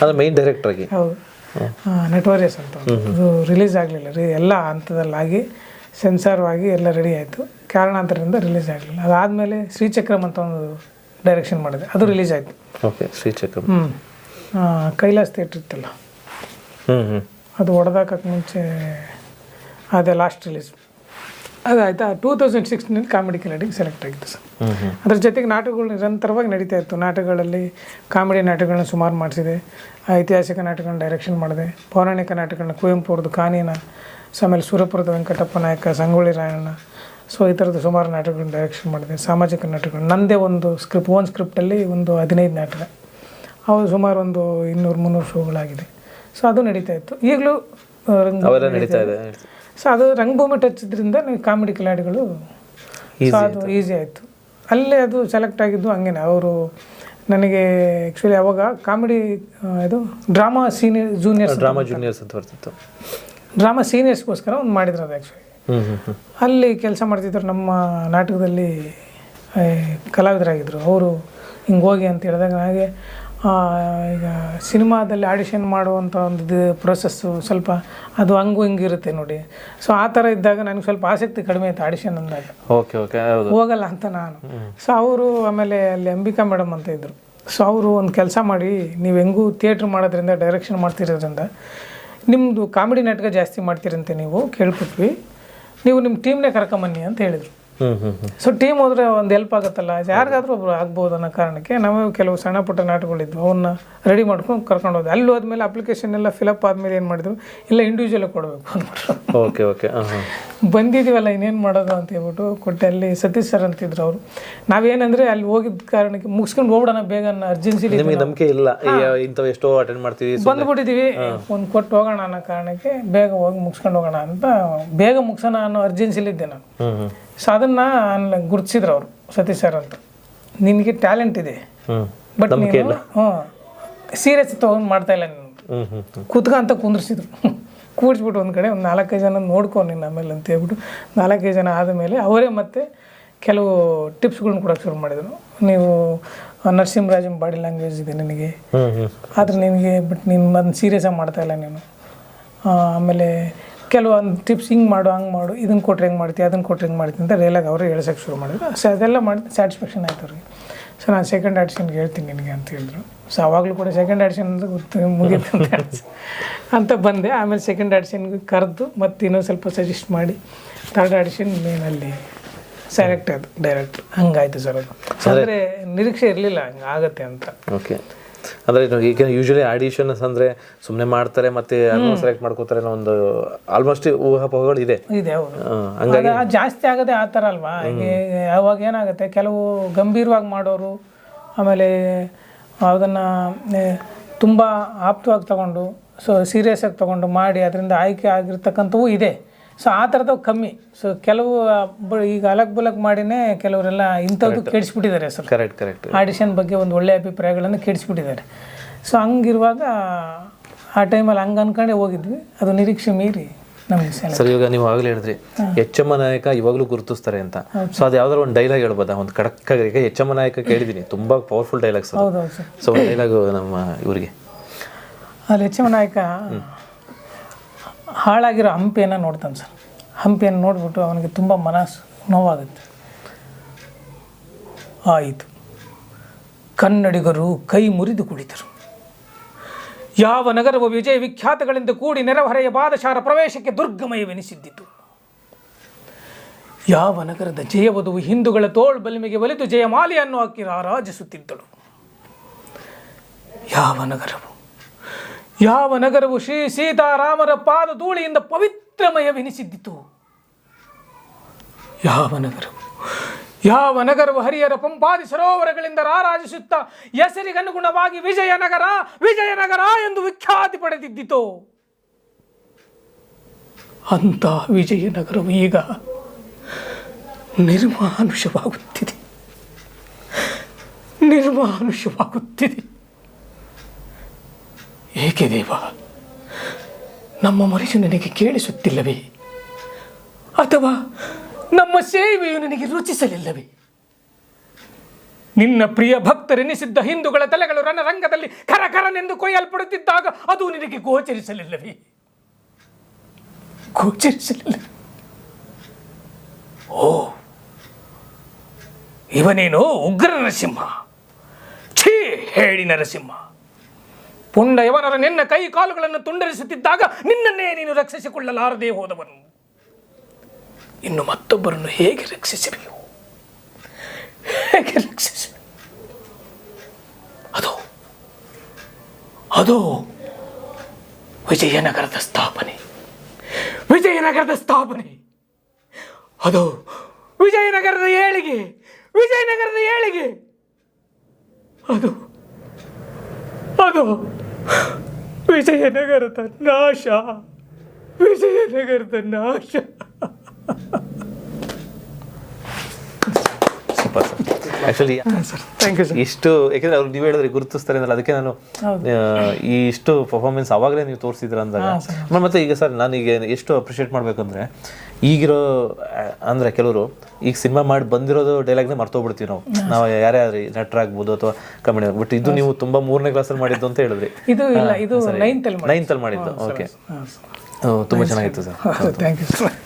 ಅದು ಮೈನ್ ಡೈರೆಕ್ಟರ್ ಆಗಿ. ಹೌದು. ನಟೋರಿಯಸ್ ಅಂತ. ಅದು ರಿಲೀಸ್ ಆಗಲಿಲ್ಲ. ರೀ ಎಲ್ಲ ಹಂತದಲ್ಲಾಗಿ ಸೆನ್ಸಾರ್ವಾಗಿ ಎಲ್ಲ ರೆಡಿ ಆಯಿತು. ಕಾರಣಾಂತರದಿಂದ ರಿಲೀಸ್ ಆಗಲಿಲ್ಲ. ಅದಾದಮೇಲೆ ಶ್ರೀಚಕ್ರಮ್ ಅಂತ ಒಂದು ಡೈರೆಕ್ಷನ್ ಮಾಡಿದೆ. ಅದು ರಿಲೀಸ್ ಆಯಿತು. ಓಕೆ ಶ್ರೀಚಕ್ರಮ್ ಹ್ಞೂ ಕೈಲಾಸ್ ಥಿಯೇಟ್ರ್ ಇತ್ತಲ್ಲ? ಹ್ಞೂ ಹ್ಞೂ ಅದು ಹೊಡೆದಾಕಕ್ಕೆ ಮುಂಚೆ ಅದೇ ಲಾಸ್ಟ್ ರಿಲೀಸ್ ಅದಾಯ್ತಾ? ಟೂ ತೌಸಂಡ್ ಸಿಕ್ಸ್ಟೀನಲ್ಲಿ ಕಾಮಿಡಿ ಕಿಲಾಡಿಗೆ ಸೆಲೆಕ್ಟ್ ಆಗಿತ್ತು ಸರ್. ಅದ್ರ ಜೊತೆಗೆ ನಾಟಕಗಳು ನಿರಂತರವಾಗಿ ನಡೀತಾ ಇತ್ತು. ನಾಟಕಗಳಲ್ಲಿ ಕಾಮಿಡಿ ನಾಟಕಗಳನ್ನ ಸುಮಾರು ಮಾಡಿಸಿದೆ. ಐತಿಹಾಸಿಕ ನಾಟಕಗಳನ್ನ ಡೈರೆಕ್ಷನ್ ಮಾಡಿದೆ. ಪೌರಾಣಿಕ ನಾಟಕಗಳನ್ನ ಕುವೆಂಪು ಅವ್ರದ್ದು ಕಾನಿನ ಆಮೇಲೆ ಸೂರಪುರದ ವೆಂಕಟಪ್ಪ ನಾಯಕ ಸಂಗೊಳ್ಳಿ ರಾಯಣ್ಣ. ಸೊ ಈ ಥರದ್ದು ಸುಮಾರು ನಾಟಕಗಳನ್ನ ಡೈರೆಕ್ಷನ್ ಮಾಡಿದೆ. ಸಾಮಾಜಿಕ ನಾಟಕಗಳು. ನಂದೇ ಒಂದು ಸ್ಕ್ರಿಪ್ಟ್ ಓನ್ ಸ್ಕ್ರಿಪ್ಟಲ್ಲಿ ಒಂದು ಹದಿನೈದು ನಾಟಕ. ಅವು ಸುಮಾರು ಒಂದು ಇನ್ನೂರು ಮುನ್ನೂರು ಶೋಗಳಾಗಿದೆ ಸೊ ಅದು ನಡೀತಾ ಇತ್ತು. ಈಗಲೂ ರಂಗ ರಂಗಭೂಮಿ ಅವೆಲ್ಲ ನಡೀತಾ ಇದೆ ಸೊ ಅದು ರಂಗಭೂಮಿ ಟಚ್ ಇದ್ರಿಂದ ನನಗೆ ಕಾಮಿಡಿ ಕಿಲಾಡಿಗಳು ಸೊ ಅದು ಈಸಿ ಆಯಿತು. ಅಲ್ಲೇ ಅದು ಸೆಲೆಕ್ಟ್ ಆಗಿದ್ದು ಹಂಗೇನೆ. ಅವರು ನನಗೆ ಆ್ಯಕ್ಚುಲಿ ಅವಾಗ ಕಾಮಿಡಿ ಇದು drama senior juniors drama juniors ಅಂತ ಬರ್ತಿತ್ತು. ಡ್ರಾಮಾ ಸೀನಿಯರ್ಸ್ಗೋಸ್ಕರ ಒಂದು ಮಾಡಿದ್ರು ಅದು ಆ್ಯಕ್ಚುಲಿ ಅಲ್ಲಿ ಕೆಲಸ ಮಾಡ್ತಿದ್ರು ನಮ್ಮ ನಾಟಕದಲ್ಲಿ ಕಲಾವಿದರಾಗಿದ್ದರು ಅವರು ಹಿಂಗೆ ಹೋಗಿ ಅಂತ ಹೇಳಿದಾಗ ನನಗೆ ಈಗ ಸಿನಿಮಾದಲ್ಲಿ ಆಡಿಷನ್ ಮಾಡುವಂಥ ಒಂದು ಪ್ರೊಸೆಸ್ಸು ಸ್ವಲ್ಪ ಅದು ಹಂಗು ಹಿಂಗೆ ಇರುತ್ತೆ ನೋಡಿ. ಸೊ ಆ ಥರ ಇದ್ದಾಗ ನನಗೆ ಸ್ವಲ್ಪ ಆಸಕ್ತಿ ಕಡಿಮೆ ಆಯಿತು ಆಡಿಷನ್ ಅಂದಾಗ. ಓಕೆ ಓಕೆ ಹೋಗಲ್ಲ ಅಂತ ನಾನು. ಸೊ ಅವರು ಆಮೇಲೆ ಅಲ್ಲಿ ಅಂಬಿಕಾ ಮೇಡಮ್ ಅಂತ ಇದ್ದರು ಸೊ ಅವರು ಒಂದು ಕೆಲಸ ಮಾಡಿ ನೀವು ಹೆಂಗೂ ಥಿಯೇಟ್ರ್ ಮಾಡೋದ್ರಿಂದ ಡೈರೆಕ್ಷನ್ ಮಾಡ್ತಿರೋದ್ರಿಂದ ನಿಮ್ಮದು ಕಾಮಿಡಿ ನಾಟಕ ಜಾಸ್ತಿ ಮಾಡ್ತೀರಂತೆ ನೀವು ಕೇಳ್ಬಿಟ್ವಿ ನೀವು ನಿಮ್ಮ ಟೀಮ್ನೇ ಕರ್ಕೊಂಬನ್ನಿ ಅಂತ ಹೇಳಿದರು. ಸೊ ಟೀಮ್ ಹೋದ್ರೆ ಒಂದು ಹೆಲ್ಪ್ ಆಗುತ್ತಲ್ಲ? ಯಾರಿಗಾದ್ರೂ ಒಬ್ರು ಆಗ್ಬೋದು ಅನ್ನೋ ಕಾರಣಕ್ಕೆ ನಾವು ಕೆಲವು ಸಣ್ಣ ಪುಟ್ಟ ನಾಟಕಗಳಿದ್ವು ಅವನ್ನ ರೆಡಿ ಮಾಡ್ಕೊಂಡು ಕರ್ಕೊಂಡು ಹೋದ್ವಿ ಅಲ್ಲಿ ಹೋದ್ಮೇಲೆ ಅಪ್ಲಿಕೇಶನ್ ಎಲ್ಲ ಫಿಲಪ್ ಆದಮೇಲೆ ಏನು ಮಾಡಿದ್ರು? ಇಲ್ಲ ಇಂಡಿವಿಜುವಲ್ ಕೊಡಬೇಕು ಓಕೆ ಓಕೆ ಬಂದಿದ್ದೀವಲ್ಲ ಇನ್ನೇನು ಮಾಡೋದು ಅಂತ ಹೇಳ್ಬಿಟ್ಟು ಕೊಟ್ಟೆ. ಅಲ್ಲಿ ಸತೀಶ್ ಸರ್ ಅಂತಿದ್ರು ಅವರು. ನಾವೇನಂದ್ರೆ ಅಲ್ಲಿ ಹೋಗಿದ್ದ ಕಾರಣಕ್ಕೆ ಮುಗಿಸ್ಕೊಂಡು ಹೋಗ್ಬಿಡೋಣ ಬೇಗ ಅನ್ನೋ ಅರ್ಜೆನ್ಸಿಲಿ ನಿಮಗೆ ನಂಬಿಕೆ ಇಲ್ಲ. ಇಂಥವು ಎಷ್ಟೋ ಅಟೆಂಡ್ ಮಾಡ್ತೀವಿ ಬಂದ್ಬಿಟ್ಟಿದ್ದೀವಿ ಒಂದು ಕೊಟ್ಟು ಹೋಗೋಣ ಅನ್ನೋ ಕಾರಣಕ್ಕೆ ಬೇಗ ಹೋಗಿ ಮುಗಿಸ್ಕೊಂಡು ಹೋಗೋಣ ಅಂತ ಬೇಗ ಮುಗಿಸೋಣ ಅನ್ನೋ ಅರ್ಜೆನ್ಸಿಲಿದ್ದೆ ನಾನು. ಸೊ ಅದನ್ನು ಗುರುತಿಸಿದ್ರು ಅವರು ಸತೀಶ್ ಸರ್ ಅಂತ. ನಿನಗೆ ಟ್ಯಾಲೆಂಟ್ ಇದೆ. ಬಟ್ ನೀನು ಹ್ಞೂ ಸೀರಿಯಸ್ ತಗೊಂಡು ಮಾಡ್ತಾ ಇಲ್ಲ ನೀನು. ಕುತ್ಕ ಅಂತ ಕುಂದ್ರಿಸಿದ್ರು. ಕೂಡಿಸ್ಬಿಟ್ಟು ಒಂದು ಕಡೆ ಒಂದು ನಾಲ್ಕೈದು ಜನ ನೋಡ್ಕೊ ನೀನು ಆಮೇಲೆ ಅಂತ ಹೇಳ್ಬಿಟ್ಟು ನಾಲ್ಕೈದು ಜನ ಆದಮೇಲೆ ಅವರೇ ಮತ್ತೆ ಕೆಲವು ಟಿಪ್ಸ್ಗಳನ್ನ ಕೊಡೋಕೆ ಶುರು ಮಾಡಿದರು. ನೀವು ನರಸಿಂಹರಾಜನ್ ಬಾಡಿ ಲ್ಯಾಂಗ್ವೇಜ್ ಇದೆ ನಿನಗೆ. ಆದರೆ ನಿನಗೆ ಬಟ್ ನೀನು ಅದನ್ನ ಸೀರಿಯಸ್ಸಾಗಿ ಮಾಡ್ತಾ ಇಲ್ಲ ನೀನು. ಆಮೇಲೆ ಕೆಲವೊಂದು ಟಿಪ್ಸ್ ಹಿಂಗೆ ಮಾಡು ಹಂಗೆ ಮಾಡು ಇದನ್ನು ಕೊಟ್ಟರೆ ಹೆಂಗೆ ಮಾಡ್ತೀವಿ ಅದನ್ನು ಕೊಟ್ಟರೆ ಹೆಂಗೆ ಮಾಡ್ತೀನಿ ಅಂತ ರೇಲಾಗಿ ಅವರು ಹೇಳ್ಸೋಕೆ ಶುರು ಮಾಡಿದ್ರು. ಸೊ ಅದೆಲ್ಲ ಮಾಡಿ ಸ್ಯಾಟಿಸ್ಫ್ಯಾಕ್ಷನ್ ಆಯ್ತು ಅವ್ರಿಗೆ. ಸೊ ನಾನು ಸೆಕೆಂಡ್ ಆಡಿಷನ್ಗೆ ಹೇಳ್ತೀನಿ ನಿನಗೆ ಅಂತ ಹೇಳಿದ್ರು. ಸೊ ಅವಾಗಲೂ ಕೂಡ ಸೆಕೆಂಡ್ ಆಡಿಷನ್ ಅಂತ ಗೊತ್ತು ಮುಗೀತು ಅಂತ ಅಂತ ಬಂದೆ. ಆಮೇಲೆ ಸೆಕೆಂಡ್ ಆಡಿಷನ್ಗೆ ಕರೆದು ಮತ್ತೆ ಇನ್ನೊಂದು ಸ್ವಲ್ಪ ಸಜೆಸ್ಟ್ ಮಾಡಿ. ಥರ್ಡ್ ಆಡಿಷನ್ ಮೇನಲ್ಲಿ ಸೆಲೆಕ್ಟ್ ಆಯ್ತು ಡೈರೆಕ್ಟ್ ಹಂಗಾಯ್ತು ಸರ್ ಅದು. ಅಂದರೆ ನಿರೀಕ್ಷೆ ಇರಲಿಲ್ಲ ಹಂಗೆ ಆಗತ್ತೆ ಅಂತ. ಓಕೆ ಅಂದ್ರೆ ಈಗ ಯೂಶಲಿ ಆಡಿಷನ್ಸ್ ಅಂದ್ರೆ ಸುಮ್ಮನೆ ಮಾಡ್ತಾರೆ ಮತ್ತೆ ಯಾರನ್ನೋ ಸೆಲೆಕ್ಟ್ ಮಾಡ್ಕೋತಾರೆ ಅನ್ನೋ ಒಂದು ಆಲ್ಮೋಸ್ಟ್ ಊಹಾಪೋಹಗಳು ಇದೆ ಇದೆ ಹೌದು ಹಂಗಾಗಿ ಅದು ಜಾಸ್ತಿ ಆಗೋದೇ ಆ ಥರ ಅಲ್ವಾ? ಹೀಗೆ ಅವಾಗ ಏನಾಗುತ್ತೆ ಕೆಲವು ಗಂಭೀರವಾಗಿ ಮಾಡೋರು ಆಮೇಲೆ ಅದನ್ನು ತುಂಬ ಆಪ್ತವಾಗಿ ತಗೊಂಡು ಸೊ ಸೀರಿಯಸ್ ಆಗಿ ತಗೊಂಡು ಮಾಡಿ ಅದರಿಂದ ಆಯ್ಕೆ ಆಗಿರ್ತಕ್ಕಂಥವು ಇದೆ. ಸೊ ಆ ಥರದವು ಕಮ್ಮಿ. ಸೊ ಕೆಲವು ಈಗ ಅಲಕ್ ಬುಲಕ್ ಮಾಡಿನೇ ಕೆಲವರೆಲ್ಲ ಇಂಥದ್ದು ಕೆಡಿಸ್ಬಿಟ್ಟಿದ್ದಾರೆ ಸರ್. ಕರೆಕ್ಟ್ ಕರೆಕ್ಟ್ ಆಡಿಷನ್ ಬಗ್ಗೆ ಒಂದು ಒಳ್ಳೆಯ ಅಭಿಪ್ರಾಯಗಳನ್ನು ಕೆಡಿಸ್ಬಿಟ್ಟಿದ್ದಾರೆ. ಸೊ ಹಂಗಿರುವಾಗ ಆ ಟೈಮಲ್ಲಿ ಹಂಗೆ ಅನ್ಕೊಂಡೇ ಹೋಗಿದ್ವಿ. ಅದು ನಿರೀಕ್ಷೆ ಮೀರಿ ನಮಗೆ ಸರಿ ಇವಾಗ ನೀವು ಆಗಲೇ ಹೇಳಿದ್ರಿ ಎಚ್ ಎಂ ನಾಯಕ ಇವಾಗಲೂ ಗುರುತಿಸ್ತಾರೆ ಅಂತ. ಸೊ ಅದು ಯಾವ್ದಾದ್ರು ಒಂದು ಡೈಲಾಗ್ ಹೇಳ್ಬೋದಾ? ಒಂದು ಖಡಕ್ ಆಗಿ ಎಚ್ ಎಂ ನಾಯಕ ಕೇಳಿದ್ದೀನಿ. ತುಂಬ ಪವರ್ಫುಲ್ ಡೈಲಾಗ್ಸ್ ಹೌದು ಸರ್. ಸೊ ಡೈಲಾಗ್ ನಮ್ಮ ಇವರಿಗೆ. ಅಲ್ಲಿ ಎಚ್ ಎಂ ನಾಯಕ ಹಾಳಾಗಿರೋ ಹಂಪಿಯನ್ನು ನೋಡ್ತಾನೆ ಸರ್. ಹಂಪಿಯನ್ನು ನೋಡಿಬಿಟ್ಟು ಅವನಿಗೆ ತುಂಬ ಮನಸ್ಸು ನೋವಾಗುತ್ತೆ. ಆಯಿತು. ಕನ್ನಡಿಗರು ಕೈ ಮುರಿದು ಕುಳಿತರು. ಯಾವ ನಗರವು ವಿಜಯ ವಿಖ್ಯಾತಗಳಿಂದ ಕೂಡಿ ನೆರೆಹೊರೆಯ ಬಾದಶಾರ ಪ್ರವೇಶಕ್ಕೆ ದುರ್ಗಮಯವೆನಿಸಿದ್ದಿತು. ಯಾವ ನಗರದ ಜಯವಧುವು ಹಿಂದೂಗಳ ತೋಳು ಬಲಿಮೆಗೆ ಒಲಿದು ಜಯಮಾಲೆಯನ್ನು ಹಾಕಿ ರಾರಾಜಿಸುತ್ತಿದ್ದಳು. ಯಾವ ನಗರವು? ಯಾವ ನಗರವು ಶ್ರೀ ಸೀತಾರಾಮರ ಪಾದ ಧೂಳಿಯಿಂದ ಪವಿತ್ರಮಯವೆನಿಸಿದ್ದಿತು? ಯಾವ ನಗರವು? ಯಾವ ನಗರವು ಹರಿಯರ ಪಂಪಾದಿ ಸರೋವರಗಳಿಂದ ರಾರಾಜಿಸುತ್ತಾ ಹೆಸರಿಗನುಗುಣವಾಗಿ ವಿಜಯನಗರ ವಿಜಯನಗರ ಎಂದು ವಿಖ್ಯಾತಿ ಪಡೆದಿದ್ದಿತು? ಅಂತ ವಿಜಯನಗರವು ಈಗ ನಿರ್ಮಾನುಷವಾಗುತ್ತಿದೆ ನಿರ್ಮಾನುಷವಾಗುತ್ತಿದೆ ಏಕೆ ದೇವ? ನಮ್ಮ ಮರಿಸು ನನಗೆ ಕೇಳಿಸುತ್ತಿಲ್ಲವೇ? ಅಥವಾ ನಮ್ಮ ಸೇವೆಯು ನನಗೆ ರುಚಿಸಲಿಲ್ಲವೇ? ನಿನ್ನ ಪ್ರಿಯ ಭಕ್ತರೆನಿಸಿದ್ದ ಹಿಂದೂಗಳ ತಲೆಗಳು ರಣರಂಗದಲ್ಲಿ ಕರಕರನೆಂದು ಕೊಯ್ಯಲ್ಪಡುತ್ತಿದ್ದಾಗ ಅದು ನಿನಗೆ ಗೋಚರಿಸಲಿಲ್ಲವೇ? ಗೋಚರಿಸಲಿಲ್ಲ. ಓ, ಇವನೇನೋ ಉಗ್ರ ನರಸಿಂಹ. ಛೀ, ಹೇಳಿ ನರಸಿಂಹ. ಪುಂಡ ಯವನರ ನಿನ್ನ ಕೈ ಕಾಲುಗಳನ್ನು ತುಂಡರಿಸುತ್ತಿದ್ದಾಗ ನಿನ್ನನ್ನೇ ನೀನು ರಕ್ಷಿಸಿಕೊಳ್ಳಲಾರದೆ ಹೋದವನು. ಇನ್ನು ಮತ್ತೊಬ್ಬರನ್ನು ಹೇಗೆ ರಕ್ಷಿಸಬೇಕು ಹೇಗೆ ಅದು ಅದು ವಿಜಯನಗರದ ಸ್ಥಾಪನೆ. ವಿಜಯನಗರದ ಸ್ಥಾಪನೆ. ಅದು ವಿಜಯನಗರದ ಏಳಿಗೆ ವಿಜಯನಗರದ ಏಳಿಗೆ. ಅದು ಅದು ವಿಜಯನಗರದ ನಾಶ. ವಿಜಯನಗರದ ನಾಶ. Super sir. Actually sir. Thank you sir. ಇಷ್ಟು ಯಾಕೆಂದ್ರೆ ಅವ್ರು ನೀವು ಹೇಳಿದ್ರೆ ಗುರುತಿಸ್ತಾರೆ ಅಂದ್ರೆ ಅದಕ್ಕೆ ನಾನು ಈ ಇಷ್ಟು ಪರ್ಫಾರ್ಮೆನ್ಸ್ ಅವಾಗಲೇ ನೀವು ತೋರಿಸಿದ್ರ ಅಂದಾಗ. ಮತ್ತೆ ಈಗ ಸರ್ ನಾನು ಈಗ ಎಷ್ಟು ಅಪ್ರಿಷಿಯೇಟ್ ಮಾಡ್ಬೇಕಂದ್ರೆ ಈಗಿರೋ ಅಂದರೆ ಕೆಲವರು ಈಗ ಸಿನಿಮಾ ಮಾಡಿ ಬಂದಿರೋದು ಡೈಲಾಗ್ನೇ ಮರ್ತೋಗ್ಬಿಡ್ತೀವಿ ನಾವು. ನಾವು ಯಾರೇ ಆದ್ರಿ ನಟರಾಗ್ಬೋದು ಅಥವಾ ಕಮೆಡಿ ಬಟ್ ಇದು ನೀವು ತುಂಬಾ ಮೂರನೇ ಕ್ಲಾಸಲ್ಲಿ ಮಾಡಿದ್ದು ಅಂತ ಹೇಳಿದ್ರಿ. ಇದು ಇಲ್ಲ ಇದು ನೈನ್ತಲ್ಲಿ ಮಾಡಿದ್ದು. ಓಕೆ ತುಂಬಾ ಚೆನ್ನಾಗಿತ್ತು ಸರ್. Thank you sir